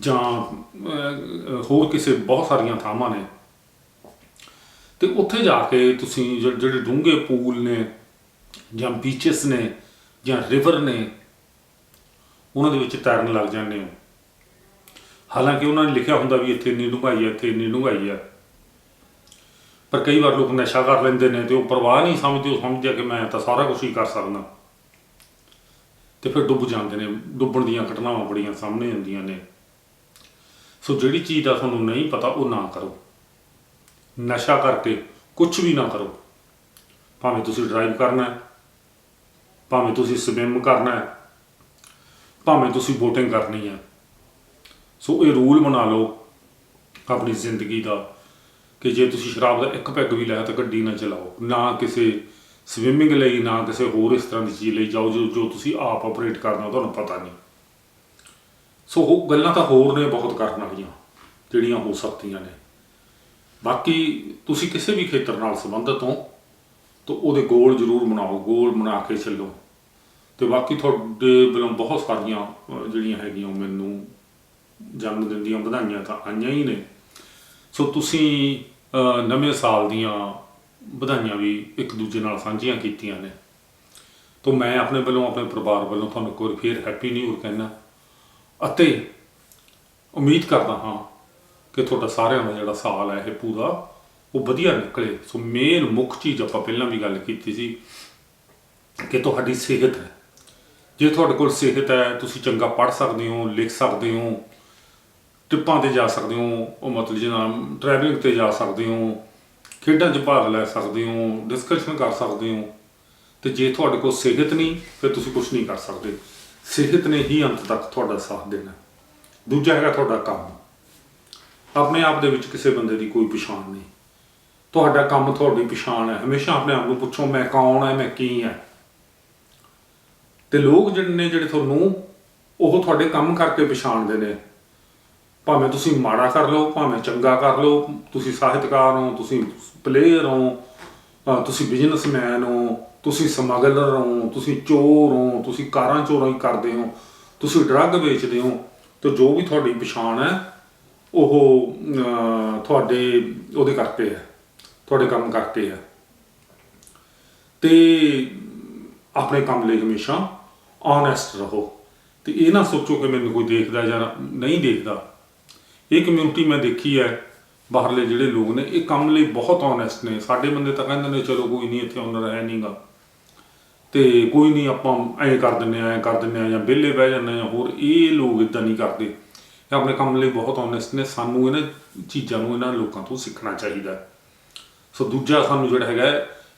ਜਾਂ ਹੋਰ ਕਿਸੇ ਬਹੁਤ ਸਾਰੀਆਂ ਥਾਵਾਂ ਨੇ। ਤੇ ਉੱਥੇ ਜਾ ਕੇ ਤੁਸੀਂ ਜਿ- ਜਿਹੜੇ ਡੂੰਘੇ ਪੂਲ ਨੇ ਜਾਂ ਬੀਚਸ ਨੇ ਜਾਂ ਰਿਵਰ ਨੇ, ਉਹਨਾਂ ਦੇ ਵਿੱਚ ਤੈਰਨ ਲੱਗ ਜਾਂਦੇ ਹੋ। ਹਾਲਾਂਕਿ ਉਹਨਾਂ ਨੇ ਲਿਖਿਆ ਹੁੰਦਾ ਵੀ ਇੱਥੇ ਇੰਨੀ ਡੂੰਘਾਈ ਹੈ, ਇੱਥੇ ਇੰਨੀ ਡੂੰਘਾਈ ਹੈ। ਪਰ ਕਈ ਵਾਰ ਲੋਕ ਨਸ਼ਾ ਕਰ ਲੈਂਦੇ ਨੇ ਤੇ ਉਹ ਪਰਵਾਹ ਨਹੀਂ ਸਮਝਦੇ, ਉਹ ਸਮਝਦੇ ਕਿ ਮੈਂ ਤਾਂ ਸਾਰਾ ਕੁਝ ਹੀ ਕਰ ਸਕਦਾ। ਤੇ ਫਿਰ ਡੁੱਬ ਜਾਂਦੇ ਨੇ, ਡੁੱਬਣ ਦੀਆਂ ਘਟਨਾਵਾਂ ਬੜੀਆਂ ਸਾਹਮਣੇ ਆਉਂਦੀਆਂ ਨੇ। ਸੋ ਜਿਹੜੀ ਚੀਜ਼ ਦਾ ਤੁਹਾਨੂੰ ਨਹੀਂ ਪਤਾ, ਉਹ ਨਾ ਕਰੋ। ਨਸ਼ਾ ਕਰਕੇ ਕੁਝ ਵੀ ਨਾ ਕਰੋ। ਭਾਵੇਂ ਤੁਸੀਂ ਡਰਾਈਵ ਕਰਨਾ ਹੈ, ਭਾਵੇਂ ਤੁਸੀਂ ਸਵਿਮ ਕਰਨਾ ਹੈ, ਭਾਵੇਂ ਤੁਸੀਂ ਬੋਟਿੰਗ ਕਰਨੀ ਹੈ। ਸੋ ਇਹ ਰੂਲ ਬਣਾ ਲਓ ਆਪਣੀ ਜ਼ਿੰਦਗੀ ਦਾ ਕਿ ਜੇ ਤੁਸੀਂ ਸ਼ਰਾਬ ਦਾ ਇੱਕ ਪੈਗ ਵੀ ਲਿਆ ਤਾਂ ਗੱਡੀ ਨਾ ਚਲਾਓ, ਨਾ ਕਿਸੇ ਸਵਿਮਿੰਗ ਲਈ ਨਾ ਕਿਸੇ ਹੋਰ ਇਸ ਤਰ੍ਹਾਂ ਦੀ ਚੀਜ਼ ਲਈ ਜਾਓ ਜੋ ਜੋ ਤੁਸੀਂ ਆਪ ਆਪਰੇਟ ਕਰਨਾ ਉਹ ਤੁਹਾਨੂੰ ਪਤਾ ਨਹੀਂ। ਸੋ ਉਹ ਗੱਲਾਂ ਤਾਂ ਹੋਰ ਨੇ ਬਹੁਤ ਕਰਨ ਵਾਲੀਆਂ, ਜਿਹੜੀਆਂ ਹੋ ਸਕਦੀਆਂ ਨੇ। ਬਾਕੀ ਤੁਸੀਂ ਕਿਸੇ ਵੀ ਖੇਤਰ ਨਾਲ ਸੰਬੰਧਿਤ ਹੋ, ਤਾਂ ਉਹਦੇ ਗੋਲ ਜ਼ਰੂਰ ਬਣਾਓ ਗੋਲ ਬਣਾ ਕੇ ਚੱਲੋ। ਤੇ ਬਾਕੀ ਤੁਹਾਡੇ ਵੱਲੋਂ ਬਹੁਤ ਸਾਰੀਆਂ ਜਿਹੜੀਆਂ ਹੈਗੀਆਂ ਉਹ ਮੈਨੂੰ ਜਨਮ ਦਿਨ ਦੀਆਂ ਵਧਾਈਆਂ ਤਾਂ ਆਈਆਂ ਹੀ ਨੇ। ਸੋ ਤੁਸੀਂ ਨਵੇਂ ਸਾਲ ਦੀਆਂ ਵਧਾਈਆਂ ਵੀ ਇੱਕ ਦੂਜੇ ਨਾਲ ਸਾਂਝੀਆਂ ਕੀਤੀਆਂ ਨੇ। ਤੋਂ ਮੈਂ ਆਪਣੇ ਵੱਲੋਂ, ਆਪਣੇ ਪਰਿਵਾਰ ਵੱਲੋਂ ਤੁਹਾਨੂੰ ਇੱਕ ਵਾਰ ਫੇਰ ਹੈਪੀ ਨਿਊ ਇਅਰ ਕਹਿਣਾ ਅਤੇ ਉਮੀਦ ਕਰਦਾ ਹਾਂ ਕਿ ਤੁਹਾਡਾ ਸਾਰਿਆਂ ਦਾ ਜਿਹੜਾ ਸਾਲ ਹੈ, ਇਹ ਪੂਰਾ ਉਹ ਵਧੀਆ ਨਿਕਲੇ। ਸੋ ਮੇਨ ਮੁੱਖ ਚੀਜ਼ ਆਪਾਂ ਪਹਿਲਾਂ ਵੀ ਗੱਲ ਕੀਤੀ ਸੀ ਕਿ ਤੁਹਾਡੀ ਸਿਹਤ ਹੈ। ਜੇ ਤੁਹਾਡੇ ਕੋਲ ਸਿਹਤ ਹੈ, ਤੁਸੀਂ ਚੰਗਾ ਪੜ੍ਹ ਸਕਦੇ ਹੋ, ਲਿਖ ਸਕਦੇ ਹੋ ਟ੍ਰਿਪਾਂ ਤੇ ਜਾ ਸਕਦੇ ਹੋ, ਉਹ ਮਤਲਬ ਜਿਹਨਾਂ ਟਰੈਵਲਿੰਗ ਤੇ ਜਾ ਸਕਦੇ ਹੋ ਖੇਡਾਂ 'ਚ ਭਾਗ ਲੈ ਸਕਦੇ ਹੋ ਡਿਸਕਸ਼ਨ ਕਰ ਸਕਦੇ ਹੋ। ਤੇ ਜੇ ਤੁਹਾਡੇ ਕੋਲ ਸਿਹਤ ਨਹੀਂ, ਫਿਰ ਤੁਸੀਂ ਕੁਝ ਨਹੀਂ ਕਰ ਸਕਦੇ। ਸਿਹਤ ਨੇ ਹੀ ਅੰਤ ਤੱਕ ਤੁਹਾਡਾ ਸਾਥ ਦੇਣਾ। ਦੂਜਾ ਹੈਗਾ ਤੁਹਾਡਾ ਕੰਮ। ਆਪਣੇ ਆਪ ਦੇ ਵਿੱਚ ਕਿਸੇ ਬੰਦੇ ਦੀ ਕੋਈ ਪਛਾਣ ਨਹੀਂ। ਤੁਹਾਡਾ ਕੰਮ ਤੁਹਾਡੀ ਪਛਾਣ ਹੈ। ਹਮੇਸ਼ਾ ਆਪਣੇ ਆਪ ਨੂੰ ਪੁੱਛੋ, ਮੈਂ ਕੌਣ ਹੈ, ਮੈਂ ਕੀ ਹੈ? ਤੇ ਲੋਕ ਜਿਹੜੇ ਨੇ, ਜਿਹੜੇ ਤੁਹਾਨੂੰ ਉਹ ਤੁਹਾਡੇ ਕੰਮ ਕਰਕੇ ਪਛਾਣਦੇ ਨੇ ਭਾਵੇਂ ਤੁਸੀਂ ਮਾੜਾ ਕਰ ਲਓ, ਭਾਵੇਂ ਚੰਗਾ ਕਰ ਲਓ, ਤੁਸੀਂ ਸਾਹਿਤਕਾਰ ਹੋ, ਤੁਸੀਂ ਪਲੇਅਰ ਹੋ ਤੁਸੀਂ ਬਿਜ਼ਨਸਮੈਨ ਹੋ, ਤੁਸੀਂ ਸਮਗਲਰ ਹੋ, ਤੁਸੀਂ ਚੋਰ ਹੋ, ਤੁਸੀਂ ਕਾਰਾਂ ਚੋਰੀ ਕਰਦੇ ਹੋ, ਤੁਸੀਂ ਡਰੱਗ ਵੇਚਦੇ ਹੋ, ਤੇ ਜੋ ਵੀ ਤੁਹਾਡੀ ਪਛਾਣ ਹੈ, ਉਹ ਤੁਹਾਡੇ, ਉਹਦੇ ਕਰਕੇ ਹੈ, ਤੁਹਾਡੇ ਕੰਮ ਕਰਕੇ ਹੈ। ਤੇ ਆਪਣੇ ਕੰਮ ਲਈ ਹਮੇਸ਼ਾ ਓਨੈਸਟ ਰਹੋ। ਤੇ ਇਹ ਨਾ ਸੋਚੋ ਕਿ ਮੈਨੂੰ ਕੋਈ ਦੇਖਦਾ ਜਾਂ ਨਹੀਂ ਦੇਖਦਾ। ਇਹ ਕਮਿਊਨਿਟੀ ਮੈਂ ਦੇਖੀ ਹੈ, ਬਾਹਰਲੇ ਜਿਹੜੇ ਲੋਕ ਨੇ, ਇਹ ਕੰਮ ਲਈ ਬਹੁਤ ਓਨੈਸਟ ਨੇ। ਸਾਡੇ ਬੰਦੇ ਤਾਂ ਕਹਿੰਦੇ ਨੇ, ਚਲੋ ਕੋਈ ਨਹੀਂ, ਇੱਥੇ ਓਨਰ ਹੈ ਨਹੀਂਗਾ ਤੇ ਕੋਈ ਨਹੀਂ, ਆਪਾਂ ਐਂ ਕਰ ਦਿੰਨੇ ਆ ਐਂ ਕਰ ਦਿੰਨੇ ਆ ਜਾਂ ਵਿਹਲੇ ਬਹਿ ਜਾਂਦੇ ਆ ਹੋਰ, ਇਹ ਲੋਕ ਇਦਾਂ ਨਹੀਂ ਕਰਦੇ। ਇਹ ਆਪਣੇ ਕੰਮ ਲਈ ਬਹੁਤ ਓਨੈਸਟ ਨੇ। ਸਾਨੂੰ ਇਹਨਾਂ ਚੀਜ਼ਾਂ ਨੂੰ ਇਹਨਾਂ ਲੋਕਾਂ ਤੋਂ ਸਿੱਖਣਾ ਚਾਹੀਦਾ ਸੋ ਦੂਜਾ ਸਾਨੂੰ ਜਿਹੜਾ ਹੈਗਾ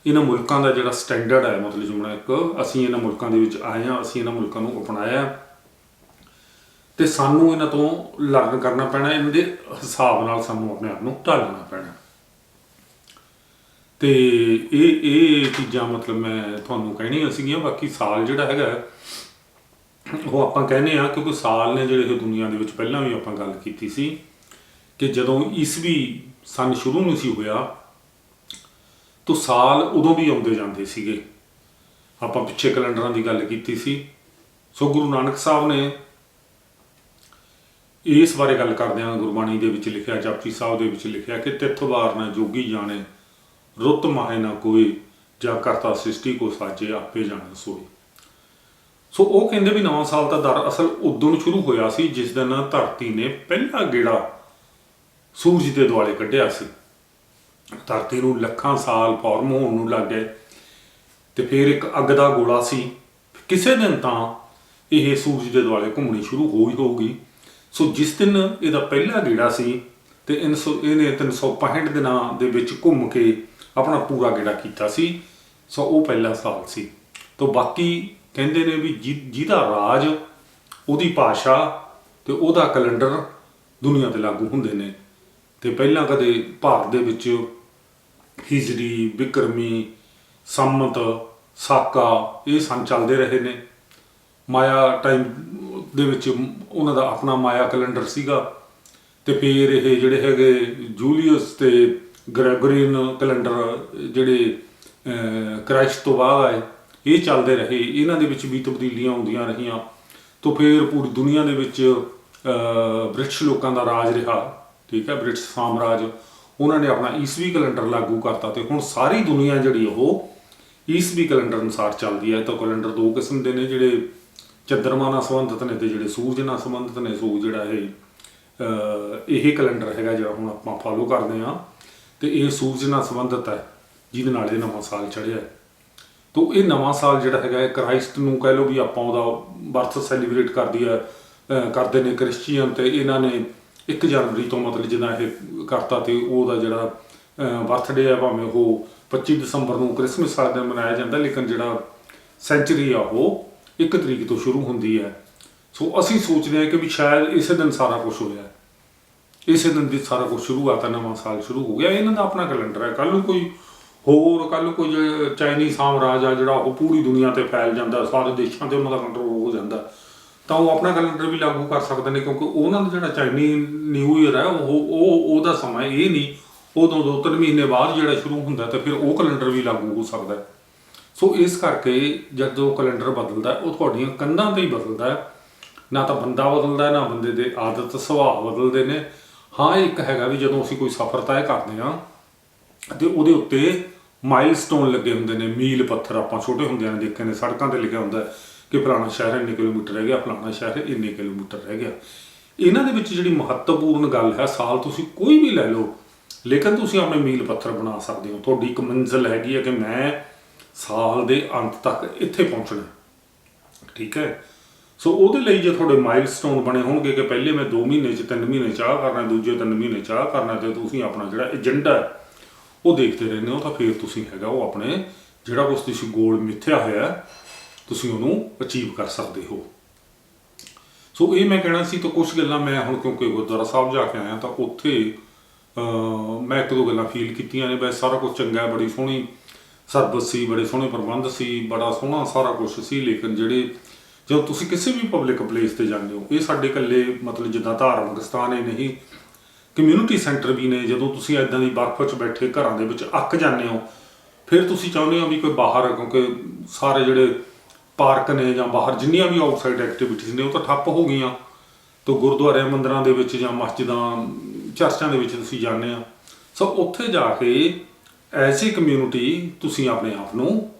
ਇਹਨਾਂ ਮੁਲਕਾਂ ਦਾ ਜਿਹੜਾ ਸਟੈਂਡਰਡ ਹੈ, ਮਤਲਬ ਜਿਵੇਂ ਇੱਕ, ਅਸੀਂ ਇਹਨਾਂ ਮੁਲਕਾਂ ਦੇ ਵਿੱਚ ਆਏ ਹਾਂ, ਅਸੀਂ ਇਹਨਾਂ ਮੁਲਕਾਂ ਨੂੰ ਅਪਣਾਇਆ ਤੇ ਸਾਨੂੰ ਇਹਨਾਂ ਤੋਂ ਲਰਨ ਕਰਨਾ ਪੈਣਾ, ਇਹਨਾਂ ਦੇ ਹਿਸਾਬ ਨਾਲ ਸਾਨੂੰ ਆਪਣੇ ਆਪ ਨੂੰ ਢਾਲਣਾ ਪੈਣਾ। ਤੇ ਇਹ ਇਹ ਚੀਜ਼ਾਂ ਮਤਲਬ ਮੈਂ ਤੁਹਾਨੂੰ ਕਹਿਣੀਆਂ ਸੀਗੀਆਂ, ਬਾਕੀ ਸਾਲ ਜਿਹੜਾ ਹੈਗਾ, ਉਹ ਆਪਾਂ ਕਹਿੰਦੇ ਆ ਕਿਉਂਕਿ ਸਾਲ ਨੇ ਜਿਹੜੇ ਇਹ ਦੁਨੀਆ ਦੇ ਵਿੱਚ ਪਹਿਲਾਂ ਵੀ ਆਪਾਂ ਗੱਲ ਕੀਤੀ ਸੀ, ਕਿ ਜਦੋਂ ਈਸਵੀ ਸਨ ਸ਼ੁਰੂ ਨਹੀਂ ਸੀ ਹੋਇਆ, ਤਾਂ ਸਾਲ ਉਦੋਂ ਵੀ ਆਉਂਦੇ ਜਾਂਦੇ ਸੀਗੇ। ਆਪਾਂ ਪਿੱਛੇ ਕੈਲੰਡਰਾਂ ਦੀ ਗੱਲ ਕੀਤੀ ਸੀ। ਸੋ ਗੁਰੂ ਨਾਨਕ ਸਾਹਿਬ ਨੇ ਇਸ ਬਾਰੇ ਗੱਲ ਕਰਦੇ ਹਾਂ, ਗੁਰਬਾਣੀ ਦੇ ਵਿੱਚ ਲਿਖਿਆ, ਜਪਜੀ ਸਾਹਿਬ ਦੇ ਵਿੱਚ ਲਿਖਿਆ ਕਿ ਤਿੱਥ ਵਾਰ ਨਾ ਜੋਗੀ ਜਾਣੇ, ਰੁੱਤ ਮਾਹੇ ਨਾ ਕੋਈ, ਜਾਂ ਕਰਤਾ ਸ੍ਰਿਸ਼ਟੀ ਕੋ ਸਾਜੇ ਆਪੇ ਜਾਣੇ ਸੋਈ ਸੋ ਉਹ ਕਹਿੰਦੇ ਵੀ ਨਵਾਂ ਸਾਲ ਤਾਂ ਦਰ ਅਸਲ ਉਦੋਂ ਸ਼ੁਰੂ ਹੋਇਆ ਸੀ, ਜਿਸ ਦਿਨ ਧਰਤੀ ਨੇ ਪਹਿਲਾ ਗੇੜਾ ਸੂਰਜ ਦੇ ਦੁਆਲੇ ਕੱਢਿਆ ਸੀ। ਧਰਤੀ ਨੂੰ ਲੱਖਾਂ ਸਾਲ ਫਾਰਮ ਹੋਣ ਨੂੰ ਲੱਗ ਗਏ ਤੇ ਫਿਰ ਇੱਕ ਅੱਗ ਦਾ ਗੋਲਾ ਸੀ। ਕਿਸੇ ਦਿਨ ਤਾਂ ਇਹ ਸੂਰਜ ਦੇ ਦੁਆਲੇ ਘੁੰਮਣੀ ਸ਼ੁਰੂ ਹੋ ਹੀ ਹੋਊਗੀ। ਸੋ ਜਿਸ ਦਿਨ ਇਹਦਾ ਪਹਿਲਾ ਗੇੜਾ ਸੀ ਤੇ ਇਨ ਸੌ- ਇਹਨੇ 365 ਦਿਨਾਂ ਦੇ ਵਿੱਚ ਘੁੰਮ ਕੇ ਆਪਣਾ ਪੂਰਾ ਗੇੜਾ ਕੀਤਾ ਸੀ। ਸੋ ਉਹ ਪਹਿਲਾ ਸਾਲ ਸੀ। ਤੋਂ ਬਾਕੀ ਕਹਿੰਦੇ ਨੇ ਵੀ ਜਿ- ਜਿਹਦਾ ਰਾਜ, ਉਹਦੀ ਭਾਸ਼ਾ ਤੇ ਉਹਦਾ ਕੈਲੰਡਰ ਦੁਨੀਆ ਤੇ ਲਾਗੂ ਹੁੰਦੇ ਨੇ। ਤੇ ਪਹਿਲਾਂ ਕਦੇ ਭਾਰਤ ਦੇ ਵਿੱਚ ਹਿਜਰੀ, ਬਿਕਰਮੀ, ਸੰਮਤ, ਸਾਕਾ ਇਹ ਸਨ ਚੱਲਦੇ ਰਹੇ ਨੇ। ਮਾਇਆ ਟਾਈਮ ਦੇ ਵਿੱਚ ਉਹਨਾਂ ਦਾ ਆਪਣਾ ਮਾਇਆ ਕੈਲੰਡਰ ਸੀਗਾ ਤੇ ਫਿਰ ਇਹ ਜਿਹੜੇ ਹੈਗੇ ਜੂਲੀਅਸ ਤੇ ਗ੍ਰੈਗੋਰੀਅਨ ਕੈਲੰਡਰ ਜਿਹੜੇ ਅਹ, ਕ੍ਰਾਈਸਟ ਤੋਂ ਬਾਅਦ ਆਏ ਇਹ ਚੱਲਦੇ ਰਹੇ। ਇਹਨਾਂ ਦੇ ਵਿੱਚ ਵੀ ਤਬਦੀਲੀਆਂ ਆਉਂਦੀਆਂ ਰਹੀਆਂ। ਤੋਂ ਫਿਰ ਪੂਰੀ ਦੁਨੀਆ ਦੇ ਵਿੱਚ ਬ੍ਰਿਟਿਸ਼ ਲੋਕਾਂ ਦਾ ਰਾਜ ਰਿਹਾ। ਠੀਕ ਹੈ ਬ੍ਰਿਟਿਸ਼ ਸਾਮਰਾਜ। ਉਹਨਾਂ ਨੇ ਆਪਣਾ ਈਸਵੀ ਕੈਲੰਡਰ ਲਾਗੂ ਕਰਤਾ ਤੇ ਹੁਣ ਸਾਰੀ ਦੁਨੀਆ ਜਿਹੜੀ ਉਹ ਈਸਵੀ ਕੈਲੰਡਰ ਅਨੁਸਾਰ ਚੱਲਦੀ ਹੈ। ਤਾਂ ਕੈਲੰਡਰ ਦੋ ਕਿਸਮ ਦੇ ਨੇ ਜਿਹੜੇ ਚੰਦਰਮਾ ਨਾਲ ਸੰਬੰਧਿਤ ਨੇ ਤੇ ਜਿਹੜੇ ਸੂਰਜ ਨਾਲ ਸੰਬੰਧਿਤ ਨੇ, ਸੋ ਜਿਹੜਾ ਇਹ ਇਹ ਕੈਲੰਡਰ ਹੈਗਾ ਜਿਹੜਾ ਹੁਣ ਆਪਾਂ ਫਾਲੋ ਕਰਦੇ ਹਾਂ ਤੇ ਇਹ ਸੂਰਜ ਨਾਲ ਸੰਬੰਧਿਤ ਹੈ, ਜਿਹਦੇ ਨਾਲ ਇਹ ਨਵਾਂ ਸਾਲ ਚੜ੍ਹਿਆ ਤਾਂ ਇਹ ਨਵਾਂ ਸਾਲ ਜਿਹੜਾ ਹੈਗਾ ਕ੍ਰਾਈਸਟ ਨੂੰ ਕਹਿ ਲਓ ਵੀ ਆਪਾਂ ਉਹਦਾ ਬਰਥ ਸੈਲੀਬ੍ਰੇਟ ਕਰਦੀ ਹੈ ਕਰਦੇ ਨੇ ਕ੍ਰਿਸਚੀਅਨ ਤੇ ਇਹਨਾਂ ਨੇ 1 ਜਨਵਰੀ ਤੋਂ ਮਤਲਬ ਜਿੱਦਾਂ ਇਹ ਕਰਤਾ ਤੇ ਉਹਦਾ ਜਿਹੜਾ ਬਰਥਡੇ ਹੈ, ਭਾਵੇਂ ਉਹ 25 ਦਸੰਬਰ ਨੂੰ ਕ੍ਰਿਸਮਸ ਵਾਲੇ ਦਿਨ ਮਨਾਇਆ ਜਾਂਦਾ, ਲੇਕਿਨ ਜਿਹੜਾ ਸੈਂਚਰੀ ਆ ਉਹ 1 ਤਰੀਕ ਤੋਂ ਸ਼ੁਰੂ ਹੁੰਦੀ ਹੈ। ਸੋ ਅਸੀਂ ਸੋਚਦੇ ਹਾਂ ਕਿ ਵੀ ਸ਼ਾਇਦ ਇਸੇ ਦਿਨ ਸਾਰਾ ਕੁਝ ਹੋਇਆ ਇਸੇ ਦਿਨ ਦੀ ਸਾਰਾ ਕੁਝ ਸ਼ੁਰੂਆਤ ਹੈ ਨਵਾਂ ਸਾਲ ਸ਼ੁਰੂ ਹੋ ਗਿਆ। ਇਹਨਾਂ ਦਾ ਆਪਣਾ ਕੈਲੰਡਰ ਹੈ। ਕੱਲ ਨੂੰ ਕੋਈ ਹੋਰ ਕੱਲ ਨੂੰ ਕੋਈ ਜੇ ਚਾਈਨੀ ਸਾਮਰਾਜ ਆ ਜਿਹੜਾ ਉਹ ਪੂਰੀ ਦੁਨੀਆ ਤੇ ਫੈਲ ਜਾਂਦਾ, ਸਾਰੇ ਦੇਸ਼ਾਂ ਤੇ ਉਹਨਾਂ ਦਾ ਕੰਟਰੋਲ ਹੋ ਜਾਂਦਾ, ਤਾਂ ਉਹ ਆਪਣਾ ਕੈਲੰਡਰ ਵੀ ਲਾਗੂ ਕਰ ਸਕਦੇ ਨੇ ਕਿਉਂਕਿ ਉਹਨਾਂ ਦਾ ਜਿਹੜਾ ਚਾਈਨੀ ਨਿਊ ਈਅਰ ਹੈ, ਉਹ ਉਹ, ਉਹਦਾ ਸਮਾਂ ਇਹ ਨਹੀਂ, ਉਦੋਂ ਦੋ ਤਿੰਨ ਮਹੀਨੇ ਬਾਅਦ ਜਿਹੜਾ ਸ਼ੁਰੂ ਹੁੰਦਾ ਤੇ ਫਿਰ ਉਹ ਕੈਲੰਡਰ ਵੀ ਲਾਗੂ ਹੋ ਸਕਦਾ ਹੈ। ਸੋ ਇਸ ਕਰਕੇ ਜਦੋਂ ਕੈਲੰਡਰ ਬਦਲਦਾ ਉਹ ਤੁਹਾਡੀਆਂ ਕੰਧਾਂ ਤੇ ਹੀ ਬਦਲਦਾ ਨਾ ਤਾਂ ਬੰਦਾ ਬਦਲਦਾ ਨਾ ਬੰਦੇ ਦੇ ਆਦਤ, ਸੁਭਾਅ ਬਦਲਦੇ ਨੇ। ਹਾਂ, ਇੱਕ ਹੈਗਾ ਵੀ ਜਦੋਂ ਅਸੀਂ ਕੋਈ ਸਫ਼ਰ ਤੈਅ ਕਰਦੇ ਹਾਂ ਤੇ ਉਹਦੇ ਉੱਤੇ ਮਾਈਲਸਟੋਨ ਲੱਗੇ ਹੁੰਦੇ ਨੇ, ਮੀਲ ਪੱਥਰ ਆਪਾਂ ਛੋਟੇ ਹੁੰਦਿਆਂ ਨੇ ਦੇਖੇ ਨੇ, ਸੜਕਾਂ ਤੇ ਲਿਖਿਆ ਹੁੰਦਾ ਕਿ ਫਲਾਣਾ ਸ਼ਹਿਰ ਇੰਨੇ ਕਿਲੋਮੀਟਰ ਰਹਿ ਗਿਆ, ਫਲਾਣਾ ਸ਼ਹਿਰ ਇੰਨੇ ਕਿਲੋਮੀਟਰ ਰਹਿ ਗਿਆ। ਇਹਨਾਂ ਦੇ ਵਿੱਚ ਜਿਹੜੀ ਮਹੱਤਵਪੂਰਨ ਗੱਲ ਹੈ, ਸਾਲ ਤੁਸੀਂ ਕੋਈ ਵੀ ਲੈ ਲਓ, ਲੇਕਿਨ ਤੁਸੀਂ ਆਪਣੇ ਮੀਲ ਪੱਥਰ ਬਣਾ ਸਕਦੇ ਹੋ। ਤੁਹਾਡੀ ਇੱਕ ਮੰਜ਼ਿਲ ਹੈਗੀ ਹੈ ਕਿ ਮੈਂ ਸਾਲ ਦੇ ਅੰਤ ਤੱਕ ਇੱਥੇ ਪਹੁੰਚਣਾ ਠੀਕ ਹੈ? ਸੋ ਉਹਦੇ ਲਈ ਜੇ ਤੁਹਾਡੇ ਮਾਈਲਸਟੋਨ ਬਣੇ ਹੋਣਗੇ ਕਿ ਪਹਿਲੇ ਮੈਂ 2 ਮਹੀਨੇ ਚ 3 ਮਹੀਨੇ ਚਾਹ ਕਰਨਾ, ਦੂਜੇ 3 ਮਹੀਨੇ ਚਾਹ ਕਰਨਾ ਤੇ ਤੁਸੀਂ ਆਪਣਾ ਜਿਹੜਾ ਏਜੰਡਾ ਉਹ ਦੇਖਦੇ ਰਹਿੰਦੇ ਹੋ, ਤਾਂ ਫਿਰ ਤੁਸੀਂ ਹੈਗਾ ਉਹ ਆਪਣੇ ਜਿਹੜਾ ਕੁਛ ਤੁਸੀਂ ਗੋਲ ਮਿੱਥਿਆ ਹੋਇਆ, ਤੁਸੀਂ ਉਹਨੂੰ ਅਚੀਵ ਕਰ ਸਕਦੇ ਹੋ। ਸੋ ਇਹ ਮੈਂ ਕਹਿਣਾ ਸੀ ਤਾਂ ਕੁਝ ਗੱਲਾਂ ਮੈਂ ਹੁਣ ਕਿਉਂਕਿ ਗੁਰਦੁਆਰਾ ਸਾਹਿਬ ਜਾ ਕੇ ਆਇਆ ਤਾਂ ਉੱਥੇ ਮੈਂ ਇੱਕ ਦੋ ਗੱਲਾਂ ਫੀਲ ਕੀਤੀਆਂ ਨੇ ਬਈ ਸਾਰਾ ਕੁਝ ਚੰਗਾ, ਬੜੀ ਸੋਹਣੀ ਸਰਵਿਸ ਸੀ, ਬੜੇ ਸੋਹਣੇ ਪ੍ਰਬੰਧ ਸੀ, ਬੜਾ ਸੋਹਣਾ ਸਾਰਾ ਕੁਝ ਸੀ, ਲੇਕਿਨ ਜਿਹੜੇ ਜਦੋਂ ਤੁਸੀਂ ਕਿਸੇ ਵੀ ਪਬਲਿਕ ਪਲੇਸ ਤੇ ਜਾਂਦੇ ਹੋ, ਇਹ ਸਾਡੇ ਇਕੱਲੇ ਮਤਲਬ ਜਿੱਦਾਂ ਧਾਰਮਿਕ ਸਥਾਨ ਹੀ ਨਹੀਂ ਕਮਿਊਨਿਟੀ ਸੈਂਟਰ ਵੀ ਨੇ, ਜਦੋਂ ਤੁਸੀਂ ਐਦਾਂ ਦੀ ਬਰਫ਼ 'ਚ ਬੈਠੇ ਘਰਾਂ ਦੇ ਵਿੱਚ ਅੱਕ ਜਾਂਦੇ ਹੋ, ਫਿਰ ਤੁਸੀਂ ਚਾਹੁੰਦੇ ਹੋ ਵੀ ਕੋਈ ਬਾਹਰ, ਕਿਉਂਕਿ ਸਾਰੇ ਜਿਹੜੇ ਪਾਰਕ ਨੇ ਜਾਂ ਬਾਹਰ ਜਿੰਨੀਆਂ ਵੀ ਆਊਟਸਾਈਡ ਐਕਟੀਵਿਟੀਜ਼ ਨੇ, ਉਹ ਤਾਂ ਠੱਪ ਹੋ ਗਈਆਂ। ਤੋਂ ਗੁਰਦੁਆਰੇ ਮੰਦਰਾਂ ਦੇ ਵਿੱਚ ਜਾਂ ਮਸਜਿਦਾਂ, ਚਰਚਾਂ ਦੇ ਵਿੱਚ ਤੁਸੀਂ ਜਾਂਦੇ ਆ ਸੋ ਉੱਥੇ ਜਾ ਕੇ ਐਸੀ ਕਮਿਊਨਿਟੀ ਤੁਸੀਂ ਆਪਣੇ ਆਪ ਨੂੰ,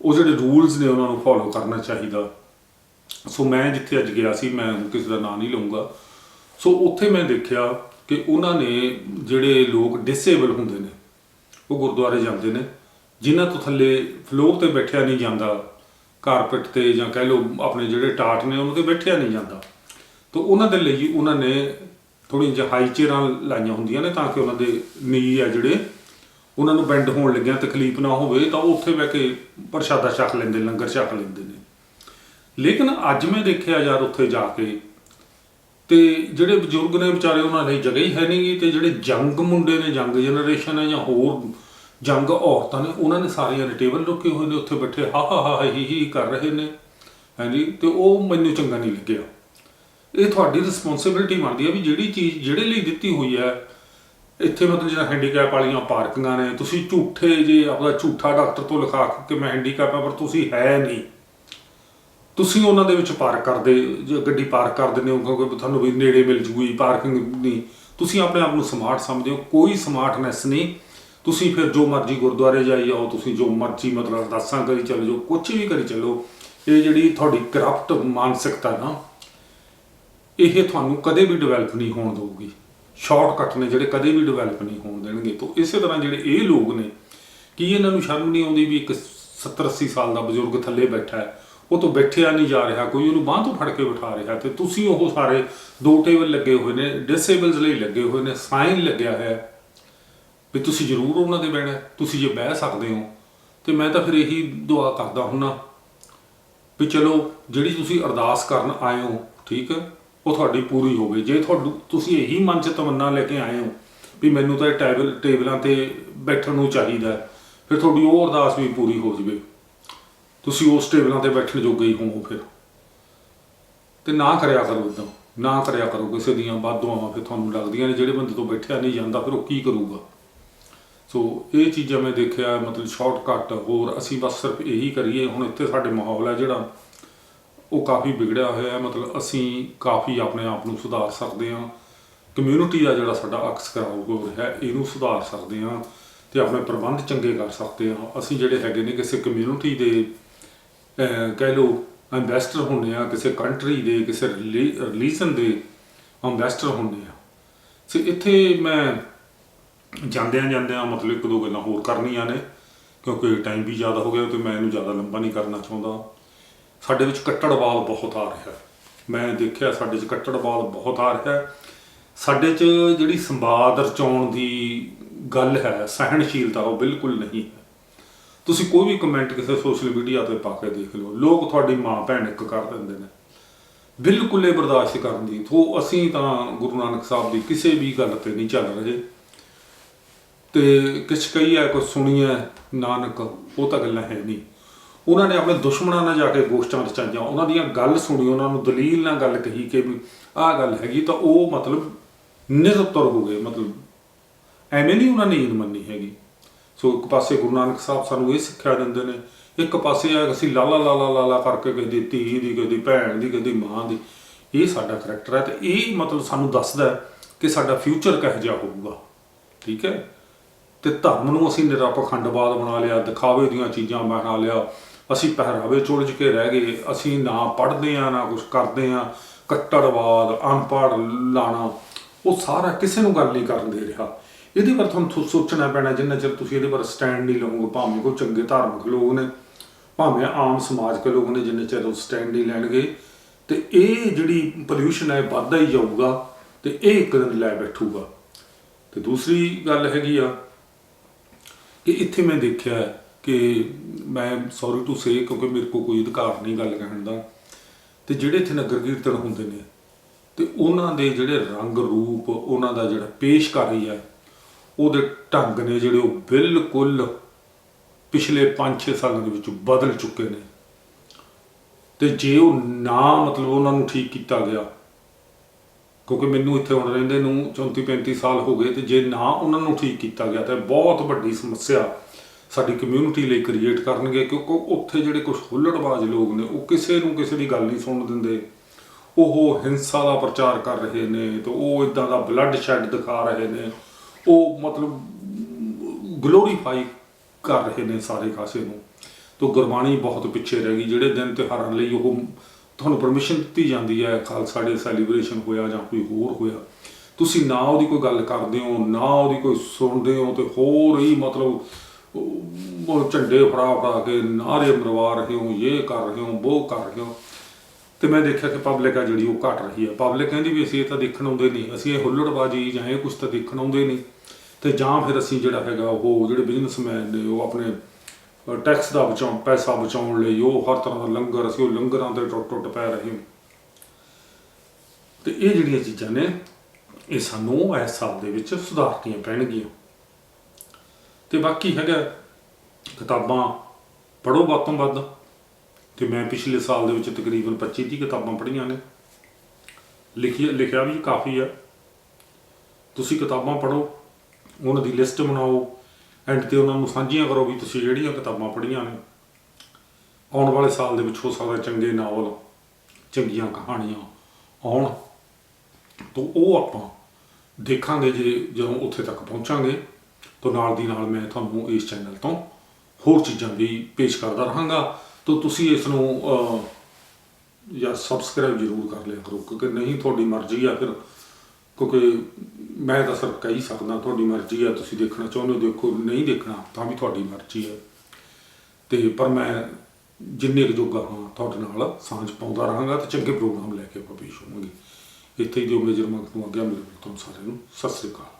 ਉਹ ਜਿਹੜੇ ਰੂਲਸ ਨੇ ਉਹਨਾਂ ਨੂੰ ਫੋਲੋ ਕਰਨਾ ਚਾਹੀਦਾ। ਸੋ ਮੈਂ ਜਿੱਥੇ ਅੱਜ ਗਿਆ ਸੀ, ਮੈਂ ਕਿਸੇ ਦਾ ਨਾਂ ਨਹੀਂ ਲਵਾਂਗਾ ਸੋ ਉੱਥੇ ਮੈਂ ਦੇਖਿਆ ਕਿ ਉਹਨਾਂ ਨੇ ਜਿਹੜੇ ਲੋਕ ਡਿਸੇਬਲ ਹੁੰਦੇ ਨੇ, ਉਹ ਗੁਰਦੁਆਰੇ ਜਾਂਦੇ ਨੇ, ਜਿਨ੍ਹਾਂ ਤੋਂ ਥੱਲੇ ਫਲੋਰ ਤੇ ਬੈਠਿਆ ਨਹੀਂ ਜਾਂਦਾ ਕਾਰਪੈਟ ਤੇ ਜਾਂ ਕਹਿ ਲਓ ਆਪਣੇ ਜਿਹੜੇ ਟਾਟ ਨੇ ਉਹਨਾਂ ਤੇ ਬੈਠਿਆ ਨਹੀਂ ਜਾਂਦਾ। ਤਾਂ ਉਹਨਾਂ ਦੇ ਲਈ ਉਹਨਾਂ ਨੇ ਥੋੜੀ ਜਿਹੀ ਹਾਈ ਚੇਅਰਾਂ ਲਾਈਆਂ ਹੁੰਦੀਆਂ ਨੇ ਤਾਂ ਕਿ ਉਹਨਾਂ ਦੇ ਨੀ ਆ ਜਿਹੜੇ ਉਹਨਾਂ ਨੂੰ ਬੈਂਡ ਹੋਣ ਲੱਗਿਆ ਤਕਲੀਫ ਨਾ ਹੋਵੇ ਤਾਂ ਉਹ ਉੱਥੇ ਬਹਿ ਕੇ ਪ੍ਰਸ਼ਾਦਾ ਛਕ ਲੈਂਦੇ, ਲੰਗਰ ਛਕ ਲੈਂਦੇ ਨੇ। ਲੇਕਿਨ ਅੱਜ ਮੈਂ ਦੇਖਿਆ ਯਾਰ ਉੱਥੇ ਜਾ ਕੇ ਤੇ ਜਿਹੜੇ ਬਜ਼ੁਰਗ ਨੇ ਵਿਚਾਰੇ ਉਹਨਾਂ ਲਈ ਜਗ੍ਹਾ ਹੀ ਹੈ ਨਹੀਂਗੀ ਤੇ ਜਿਹੜੇ ਜੰਗ ਮੁੰਡੇ ਨੇ, ਜੰਗ ਜਨਰੇਸ਼ਨ ਹੈ ਜਾਂ ਹੋਰ ਜੰਗ ਔਰਤਾਂ ਨੇ, ਉਹਨਾਂ ਨੇ ਸਾਰੀਆਂ ਨੇ ਟੇਬਲ ਰੁਕੇ ਹੋਏ ਨੇ, ਉੱਥੇ ਬੈਠੇ ਹਾ ਹਾ ਹਾ ਹੀ ਹੀ ਕਰ ਰਹੇ ਨੇ। ਹਾਂਜੀ? ਤੇ ਉਹ ਮੈਨੂੰ ਚੰਗਾ ਨਹੀਂ ਲੱਗਿਆ। ਇਹ ਤੁਹਾਡੀ ਰਿਸਪੌਂਸਿਬਿਲਟੀ ਬਣਦੀ ਹੈ ਵੀ ਜਿਹੜੀ ਚੀਜ਼, ਜਿਹੜੇ ਲਈ ਦਿੱਤੀ ਹੋਈ ਹੈ ਇੱਥੇ ਮਤਲਬ ਜਿਹੜਾ ਹੈਂਡੀਕੈਪ ਵਾਲੀਆਂ ਪਾਰਕਿੰਗਾਂ ਨੇ, ਤੁਸੀਂ ਝੂਠੇ ਜੇ ਆਪਦਾ ਝੂਠਾ ਡਾਕਟਰ ਤੋਂ ਲਿਖਾ ਕੇ ਕਿ ਮੈਂ ਹੈਂਡੀਕੈਪ ਆ ਪਰ ਤੁਸੀਂ ਹੈ ਨਹੀਂ। ਤੁਸੀਂ ਉਹਨਾਂ ਦੇ ਵਿੱਚ ਪਾਰਕ ਕਰਦੇ, ਜੇ ਗੱਡੀ ਪਾਰਕ ਕਰ ਦਿੰਦੇ ਹੋ, ਕਿਉਂਕਿ ਤੁਹਾਨੂੰ ਵੀ ਨੇੜੇ ਮਿਲ ਜੂਗੀ ਪਾਰਕਿੰਗ ਨਹੀਂ। ਤੁਸੀਂ ਆਪਣੇ ਆਪ ਨੂੰ ਸਮਾਰਟ ਸਮਝਦੇ ਹੋ, ਕੋਈ ਸਮਾਰਟਨੈਸ ਨਹੀਂ। ਤੁਸੀਂ ਫਿਰ ਜੋ ਮਰਜ਼ੀ ਗੁਰਦੁਆਰੇ ਜਾਈ ਜਾਓ, ਤੁਸੀਂ ਜੋ ਮਰਜ਼ੀ ਮਤਲਬ ਅਰਦਾਸਾਂ ਕਰੀ ਚੱਲ ਜਾਓ ਕੁਝ ਵੀ ਕਰੀ ਚੱਲੋ। ਇਹ ਜਿਹੜੀ ਤੁਹਾਡੀ ਕਰਪਟ ਮਾਨਸਿਕਤਾ ਨਾ, ਇਹ ਤੁਹਾਨੂੰ ਕਦੇ ਵੀ ਡਿਵੈਲਪ ਨਹੀਂ ਹੋਣ ਦਊਗੀ। ਸ਼ਾਰਟਕਟ ਨੇ ਜਿਹੜੇ ਕਦੇ ਵੀ ਡਿਵੈਲਪ ਨਹੀਂ ਹੋਣ ਦੇਣਗੇ। ਤੋਂ ਇਸੇ ਤਰ੍ਹਾਂ ਜਿਹੜੇ ਇਹ ਲੋਕ ਨੇ, ਕੀ ਇਹਨਾਂ ਨੂੰ ਸ਼ਰਮ ਨਹੀਂ ਆਉਂਦੀ ਵੀ ਇੱਕ 70 80 ਸਾਲ ਦਾ ਬਜ਼ੁਰਗ ਥੱਲੇ ਬੈਠਾ ਹੈ, ਉਹ ਤੋਂ ਬੈਠਿਆ ਨਹੀਂ ਜਾ ਰਿਹਾ, ਕੋਈ ਉਹਨੂੰ ਬਾਂਹ ਤੋਂ ਫੜ ਕੇ ਬਿਠਾ ਰਿਹਾ ਤੇ ਤੁਸੀਂ ਉਹ ਸਾਰੇ ਦੋ ਟੇਬਲ ਲੱਗੇ ਹੋਏ ਨੇ ਡਿਸੇਬਲਸ ਲਈ ਲੱਗੇ ਹੋਏ ਨੇ ਸਾਈਨ ਲੱਗਿਆ ਹੋਇਆ ਵੀ ਤੁਸੀਂ ਜ਼ਰੂਰ ਉਹਨਾਂ ਦੇ ਬਹਿਣਾ ਤੁਸੀਂ ਜੇ ਬਹਿ ਸਕਦੇ ਹੋ, ਤੇ ਮੈਂ ਤਾਂ ਫਿਰ ਇਹੀ ਦੁਆ ਕਰਦਾ ਹੁੰਨਾ ਵੀ ਚਲੋ, ਜਿਹੜੀ ਤੁਸੀਂ ਅਰਦਾਸ ਕਰਨ ਆਏ ਹੋ, ਠੀਕ ਹੈ ਉਹ ਤੁਹਾਡੀ ਪੂਰੀ ਹੋਵੇ ਜੇ ਤੁਹਾਨੂੰ ਤੁਸੀਂ ਇਹੀ ਮਨ 'ਚ ਤਮੰਨਾ ਲੈ ਕੇ ਆਏ ਹੋ ਵੀ ਮੈਨੂੰ ਤਾਂ ਇਹ ਟੇਬਲ, ਟੇਬਲਾਂ ਤੇ ਬੈਠਣ ਨੂੰ ਚਾਹੀਦਾ ਫਿਰ ਤੁਹਾਡੀ ਉਹ ਅਰਦਾਸ ਵੀ ਪੂਰੀ ਹੋ ਜਾਵੇ। ਤੁਸੀਂ ਉਸ ਟੇਬਲਾਂ ਤੇ ਬੈਠਣ ਜੋਗੇ ਹੀ ਹੋਵੋ ਫਿਰ। ਤੇ ਨਾ ਕਰਿਆ ਕਰੋ ਇਦਾਂ। ਨਾ ਕਰਿਆ ਕਰੋ ਕਿਸੇ ਦੀਆਂ ਬਾਦੂਆਂ ਫਿਰ ਤੁਹਾਨੂੰ ਲੱਗਦੀਆਂ ਨੇ, ਜਿਹੜੇ ਬੰਦੇ ਤੋਂ ਬੈਠਿਆ ਨਹੀਂ ਜਾਂਦਾ, ਫਿਰ ਉਹ ਕੀ ਕਰੂਗਾ? ਸੋ ਇਹ ਚੀਜ਼ਾਂ ਮੈਂ ਦੇਖਿਆ, ਮਤਲਬ ਸ਼ਾਰਟਕਟ ਹੋਰ ਅਸੀਂ ਬਸ ਸਿਰਫ ਇਹੀ ਕਰੀਏ, ਹੁਣ ਇੱਥੇ ਸਾਡੇ ਮਾਹੌਲ ਹੈ ਜਿਹੜਾ ਉਹ ਕਾਫੀ ਵਿਗੜਿਆ ਹੋਇਆ ਹੈ। ਮਤਲਬ ਅਸੀਂ ਕਾਫੀ ਆਪਣੇ ਆਪ ਨੂੰ ਸੁਧਾਰ ਸਕਦੇ ਹਾਂ। ਕਮਿਊਨਿਟੀ ਦਾ ਜਿਹੜਾ ਸਾਡਾ ਅਕਸ ਖਰਾਬ ਰਿਹਾ ਹੈ, ਇਹਨੂੰ ਸੁਧਾਰ ਸਕਦੇ ਹਾਂ ਤੇ ਆਪਣੇ ਪ੍ਰਬੰਧ ਚੰਗੇ ਕਰ ਸਕਦੇ ਹਾਂ। ਅਸੀਂ ਜਿਹੜੇ ਹੈਗੇ ਨੇ ਕਿਸੇ ਕਮਿਊਨਿਟੀ ਦੇ ਕਹਿ ਲਓ ਇਨਵੈਸਟਰ ਹੁੰਦੇ ਆ ਕਿਸੇ ਕੰਟਰੀ ਦੇ, ਕਿਸੇ ਰਿਲੀਜਨ ਦੇ ਇਨਵੈਸਟਰ ਹੁੰਦੇ ਆ ਸੋ ਇੱਥੇ ਮੈਂ ਜਾਂਦਿਆਂ ਜਾਂਦਿਆਂ ਮਤਲਬ ਇੱਕ ਦੋ ਗੱਲਾਂ ਹੋਰ ਕਰਨੀਆਂ ਨੇ, ਕਿਉਂਕਿ ਟਾਈਮ ਵੀ ਜ਼ਿਆਦਾ ਹੋ ਗਿਆ ਤੇ ਮੈਂ ਇਹਨੂੰ ਜ਼ਿਆਦਾ ਲੰਬਾ ਨਹੀਂ ਕਰਨਾ ਚਾਹੁੰਦਾ। ਸਾਡੇ ਵਿੱਚ ਕੱਟੜਵਾਦ ਬਹੁਤ ਆ ਰਿਹਾ ਮੈਂ ਦੇਖਿਆ ਸਾਡੇ 'ਚ ਕੱਟੜਵਾਦ ਬਹੁਤ ਆ ਰਿਹਾ ਸਾਡੇ 'ਚ ਜਿਹੜੀ ਸੰਵਾਦ ਰਚਾਉਣ ਦੀ ਗੱਲ ਹੈ, ਸਹਿਣਸ਼ੀਲਤਾ, ਉਹ ਬਿਲਕੁਲ ਨਹੀਂ ਹੈ। ਤੁਸੀਂ ਕੋਈ ਵੀ ਕਮੈਂਟ ਕਿਸੇ ਸੋਸ਼ਲ ਮੀਡੀਆ ਤੇ ਪਾ ਕੇ ਦੇਖ ਲਓ। ਲੋਕ ਤੁਹਾਡੀ ਮਾਂ ਭੈਣ ਇੱਕ ਕਰ ਦਿੰਦੇ ਨੇ। ਬਿਲਕੁਲ ਇਹ ਬਰਦਾਸ਼ਤ ਕਰਨ ਦੀ ਤੋਂ ਅਸੀਂ ਤਾਂ ਗੁਰੂ ਨਾਨਕ ਸਾਹਿਬ ਦੀ ਕਿਸੇ ਵੀ ਗੱਲ ਤੇ ਨਹੀਂ ਚੱਲ ਰਹੇ। ਤੇ ਕਿਛ ਕਹੀ ਹੈ ਕੋ ਸੁਣੀਐ ਨਾਨਕ, ਉਹ ਤਾਂ ਗੱਲਾਂ ਹੈ ਨਹੀਂ। ਉਹਨਾਂ ਨੇ ਆਪਣੇ ਦੁਸ਼ਮਣਾਂ ਨਾਲ ਜਾ ਕੇ ਗੋਸ਼ਟਾਂ ਰਚਾਈਆਂ, ਉਹਨਾਂ ਦੀਆਂ ਗੱਲ ਸੁਣੀ, ਉਹਨਾਂ ਨੂੰ ਦਲੀਲ ਨਾਲ ਗੱਲ ਕਹੀ ਕਿ ਵੀ ਆਹ ਗੱਲ ਹੈਗੀ ਤਾਂ ਉਹ ਮਤਲਬ ਨਿਰਤਰ ਹੋ ਗਏ, ਮਤਲਬ ਐਵੇਂ ਨਹੀਂ ਉਹਨਾਂ ਨੇ ਈਨ ਮੰਨੀ ਹੈਗੀ। ਸੋ ਇੱਕ ਪਾਸੇ ਗੁਰੂ ਨਾਨਕ ਸਾਹਿਬ ਸਾਨੂੰ ਇਹ ਸਿੱਖਿਆ ਦਿੰਦੇ ਨੇ, ਇੱਕ ਪਾਸੇ ਆ ਅਸੀਂ ਲਾਲਾ ਲਾਲਾ ਲਾਲਾ ਕਰਕੇ ਕਿਸੇ ਦੀ ਧੀ ਦੀ ਕਿਸੇ ਦੀ ਭੈਣ ਦੀ ਕਿਸੇ ਮਾਂ ਦੀ, ਇਹ ਸਾਡਾ ਕਰੈਕਟਰ ਹੈ ਤੇ ਇਹ ਮਤਲਬ ਸਾਨੂੰ ਦੱਸਦਾ ਕਿ ਸਾਡਾ ਫਿਊਚਰ ਕਿਹੋ ਜਿਹਾ ਹੋਊਗਾ। ਠੀਕ ਹੈ? ਤੇ ਧਰਮ ਨੂੰ ਅਸੀਂ ਨਿਰਪਖੰਡਵਾਦ ਬਣਾ ਲਿਆ, ਦਿਖਾਵੇ ਦੀਆਂ ਚੀਜ਼ਾਂ ਬਣਾ ਲਿਆ ਅਸੀਂ ਪਹਿਰਾਵੇ ਚੁਲਝ ਕੇ ਰਹਿ ਗਏ, ਅਸੀਂ ਨਾ ਪੜ੍ਹਦੇ ਆ ਨਾ ਕੁਝ ਕਰਦੇ ਆ ਕੱਟੜਵਾਦ, ਅਨਪੜ੍ਹ, ਲਾਣਾ, ਉਹ ਸਾਰਾ ਕਿਸੇ ਨੂੰ ਗੱਲ ਨਹੀਂ ਕਰਨ ਦੇ ਰਿਹਾ। ਇਹਦੇ ਬਾਰੇ ਤੁਹਾਨੂੰ ਸੋਚਣਾ ਪੈਣਾ, ਜਿੰਨਾ ਚਿਰ ਤੁਸੀਂ ਇਹਦੇ ਬਾਰੇ ਸਟੈਂਡ ਨਹੀਂ ਲਓਗੇ ਭਾਵੇਂ ਕੋਈ ਚੰਗੇ ਧਾਰਮਿਕ ਲੋਕ ਨੇ, ਭਾਵੇਂ ਆਮ ਸਮਾਜ ਦੇ ਲੋਕ ਨੇ, ਜਿੰਨੇ ਚਿਰ ਉਹ ਸਟੈਂਡ ਨਹੀਂ ਲੈਣਗੇ, ਤੇ ਇਹ ਜਿਹੜੀ ਪੋਲਿਊਸ਼ਨ ਹੈ ਵੱਧਦਾ ਹੀ ਜਾਊਗਾ, ਤੇ ਇਹ ਇੱਕ ਦਿਨ ਲੈ ਬੈਠੂਗਾ। ਤੇ ਦੂਸਰੀ ਗੱਲ ਹੈਗੀ ਆ ਕਿ ਇੱਥੇ ਮੈਂ ਦੇਖਿਆ ਕਿ ਮੈਂ ਸੌਰੀ ਟੂ ਸੇ ਕਿਉਂਕਿ ਮੇਰੇ ਕੋਲ ਕੋਈ ਅਧਿਕਾਰ ਨਹੀਂ ਗੱਲ ਕਹਿਣ ਦਾ। ਤੇ ਜਿਹੜੇ ਇੱਥੇ ਨਗਰ ਕੀਰਤਨ ਹੁੰਦੇ ਨੇ, ਤੇ ਉਹਨਾਂ ਦੇ ਜਿਹੜੇ ਰੰਗ ਰੂਪ, ਉਹਨਾਂ ਦਾ ਜਿਹੜਾ ਪੇਸ਼ਕਾਰੀ ਹੈ, ਉਹਦੇ ਢੰਗ ਨੇ ਜਿਹੜੇ ਉਹ ਬਿਲਕੁਲ ਪਿਛਲੇ 5-6 ਸਾਲਾਂ ਦੇ ਵਿੱਚ ਬਦਲ ਚੁੱਕੇ ਨੇ। ਤੇ ਜੇ ਉਹ ਨਾ ਮਤਲਬ ਉਹਨਾਂ ਨੂੰ ਠੀਕ ਕੀਤਾ ਗਿਆ, ਕਿਉਂਕਿ ਮੈਨੂੰ ਇੱਥੇ ਹੁਣ ਰਹਿੰਦੇ ਨੂੰ 34 35 ਸਾਲ ਹੋ ਗਏ, ਤੇ ਜੇ ਨਾ ਉਹਨਾਂ ਨੂੰ ਠੀਕ ਕੀਤਾ ਗਿਆ, ਤਾਂ ਬਹੁਤ ਵੱਡੀ ਸਮੱਸਿਆ ਸਾਡੀ ਕਮਿਊਨਿਟੀ ਲਈ ਕ੍ਰੀਏਟ ਕਰਨਗੇ ਕਿਉਂਕਿ ਉੱਥੇ ਜਿਹੜੇ ਕੁਝ ਹੁੱਲੜਬਾਜ਼ ਲੋਕ ਨੇ, ਉਹ ਕਿਸੇ ਨੂੰ ਕਿਸੇ ਦੀ ਗੱਲ ਨਹੀਂ ਸੁਣਨ ਦਿੰਦੇ। ਉਹ ਹਿੰਸਾ ਦਾ ਪ੍ਰਚਾਰ ਕਰ ਰਹੇ ਨੇ ਤੇ ਉਹ ਇਦਾਂ ਦਾ ਬਲੱਡ ਸ਼ੈਡ ਦਿਖਾ ਰਹੇ ਨੇ। ਉਹ ਮਤਲਬ ਗਲੋਰੀਫਾਈ ਕਰ ਰਹੇ ਨੇ ਸਾਰੇ ਕਾਸੇ ਨੂੰ। ਤੋ ਗੁਰਬਾਣੀ ਬਹੁਤ ਪਿੱਛੇ ਰਹਿ ਗਈ, ਜਿਹੜੇ ਦਿਨ ਤਿਉਹਾਰਾਂ ਲਈ ਉਹ ਤੁਹਾਨੂੰ ਪਰਮਿਸ਼ਨ ਦਿੱਤੀ ਜਾਂਦੀ ਹੈ, ਖਾਲਸਾ ਡੇ ਸੈਲੀਬ੍ਰੇਸ਼ਨ ਹੋਇਆ ਜਾਂ ਕੋਈ ਹੋਰ ਹੋਇਆ। ਤੁਸੀਂ ਨਾ ਉਹਦੀ ਕੋਈ ਗੱਲ ਕਰਦੇ ਹੋ, ਨਾ ਉਹਦੀ ਕੋਈ ਸੁਣਦੇ ਹੋ ਤੇ ਹੋਰ ਹੀ ਮਤਲਬ ਉਹ ਝੰਡੇ ਫੜਾ ਫੜਾ ਕੇ ਨਾਰੇ ਮਰਵਾ ਰਹੇ ਹੋ, ਇਹ ਕਰ ਰਹੇ ਹੋ, ਉਹ ਕਰ ਰਹੇ ਹੋ। ਤੇ ਮੈਂ ਦੇਖਿਆ ਕਿ ਪਬਲਿਕ ਆ ਜਿਹੜੀ ਉਹ ਘਟ ਰਹੀ ਹੈ। ਪਬਲਿਕ ਕਹਿੰਦੀ ਵੀ ਅਸੀਂ ਇਹ ਤਾਂ ਦੇਖਣ ਆਉਂਦੇ ਨਹੀਂ, ਅਸੀਂ ਇਹ ਹੁੱਲੜਬਾਜੀ ਜਾਂ ਇਹ ਕੁਝ ਤਾਂ ਦੇਖਣ ਆਉਂਦੇ ਨਹੀਂ। ਤੇ ਜਾਂ ਫਿਰ ਅਸੀਂ ਜਿਹੜਾ ਹੈਗਾ ਉਹ ਜਿਹੜੇ ਬਿਜ਼ਨਸਮੈਨ ਨੇ, ਉਹ ਆਪਣੇ ਟੈਕਸ ਦਾ ਬਚਾਉਣ, ਪੈਸਾ ਬਚਾਉਣ ਲਈ ਉਹ ਹਰ ਤਰ੍ਹਾਂ ਦਾ ਲੰਗਰ, ਅਸੀਂ ਉਹ ਲੰਗਰਾਂ ਤੇ ਟੁੱਟ ਟੁੱਟ ਪੈ ਰਹੇ ਹਾਂ। ਤੇ ਇਹ ਜਿਹੜੀਆਂ ਚੀਜ਼ਾਂ ਨੇ, ਇਹ ਸਾਨੂੰ ਇਸ ਸਾਲ ਦੇ ਵਿੱਚ ਸੁਧਾਰਨੀਆਂ ਪੈਣਗੀਆਂ। ਤੇ ਬਾਕੀ ਹੈਗਾ ਕਿਤਾਬਾਂ ਪੜੋ ਵੱਧ ਤੋਂ ਵੱਧ। ਤੇ ਮੈਂ ਪਿਛਲੇ ਸਾਲ ਦੇ ਵਿੱਚ ਤਕਰੀਬਨ 25 30 ਕਿਤਾਬਾਂ ਪੜ੍ਹੀਆਂ ਨੇ। ਲਿਖੀ, ਲਿਖਿਆ ਵੀ ਕਾਫੀ ਆ। ਤੁਸੀਂ ਕਿਤਾਬਾਂ ਪੜੋ ਉਹਨਾਂ ਦੀ ਲਿਸਟ ਬਣਾਓ ਐਂਡ ਤੇ ਉਹਨਾਂ ਨੂੰ ਸਾਂਝੀਆਂ ਕਰੋ ਵੀ ਤੁਸੀਂ ਜਿਹੜੀਆਂ ਕਿਤਾਬਾਂ ਪੜ੍ਹੀਆਂ ਨੇ। ਆਉਣ ਵਾਲੇ ਸਾਲ ਦੇ ਵਿੱਚ ਹੋ ਸਕਦਾ ਚੰਗੇ ਨਾਵਲ, ਚੰਗੀਆਂ ਕਹਾਣੀਆਂ ਆਉਣ। ਤੋਂ ਉਹ ਆਪਾਂ ਦੇਖਾਂਗੇ ਜੇ ਜਦੋਂ ਉੱਥੇ ਤੱਕ ਪਹੁੰਚਾਂਗੇ। ਤਾਂ ਨਾਲ ਦੀ ਨਾਲ ਮੈਂ ਤੁਹਾਨੂੰ ਇਸ ਚੈਨਲ ਤੋਂ ਹੋਰ ਚੀਜ਼ਾਂ ਵੀ ਪੇਸ਼ ਕਰਦਾ ਰਹਾਂਗਾ। ਤਾਂ ਤੁਸੀਂ ਇਸ ਨੂੰ ਜਾਂ ਸਬਸਕ੍ਰਾਈਬ ਜ਼ਰੂਰ ਕਰ ਲਿਆ ਕਰੋ, ਕਿਉਂਕਿ ਨਹੀਂ ਤੁਹਾਡੀ ਮਰਜ਼ੀ ਆ ਫਿਰ, ਕਿਉਂਕਿ ਮੈਂ ਤਾਂ ਸਿਰਫ ਕਹਿ ਹੀ ਸਕਦਾ ਤੁਹਾਡੀ ਮਰਜ਼ੀ ਆ, ਤੁਸੀਂ ਦੇਖਣਾ ਚਾਹੁੰਦੇ ਹੋ, ਦੇਖੋ ਨਹੀਂ ਦੇਖਣਾ ਤਾਂ ਵੀ ਤੁਹਾਡੀ ਮਰਜ਼ੀ ਹੈ ਤੇ ਪਰ ਮੈਂ ਜਿੰਨੇ ਕੁ ਜੋਗਾ ਹਾਂ ਤੁਹਾਡੇ ਨਾਲ ਸਾਂਝ ਪਾਉਂਦਾ ਰਹਾਂਗਾ ਤੇ ਚੰਗੇ ਪ੍ਰੋਗਰਾਮ ਲੈ ਕੇ ਆਪਾਂ ਪੇਸ਼ ਹੋਵਾਂਗੇ। ਇੱਥੇ ਹੀ ਦਿਓ ਮੇਜਰ ਮੰਗ ਤੋਂ ਅੱਗੇ ਮੇਰੇ ਤੁਹਾਨੂੰ ਸਾਰਿਆਂ ਨੂੰ। ਸਤਿ ਸ੍ਰੀ ਅਕਾਲ।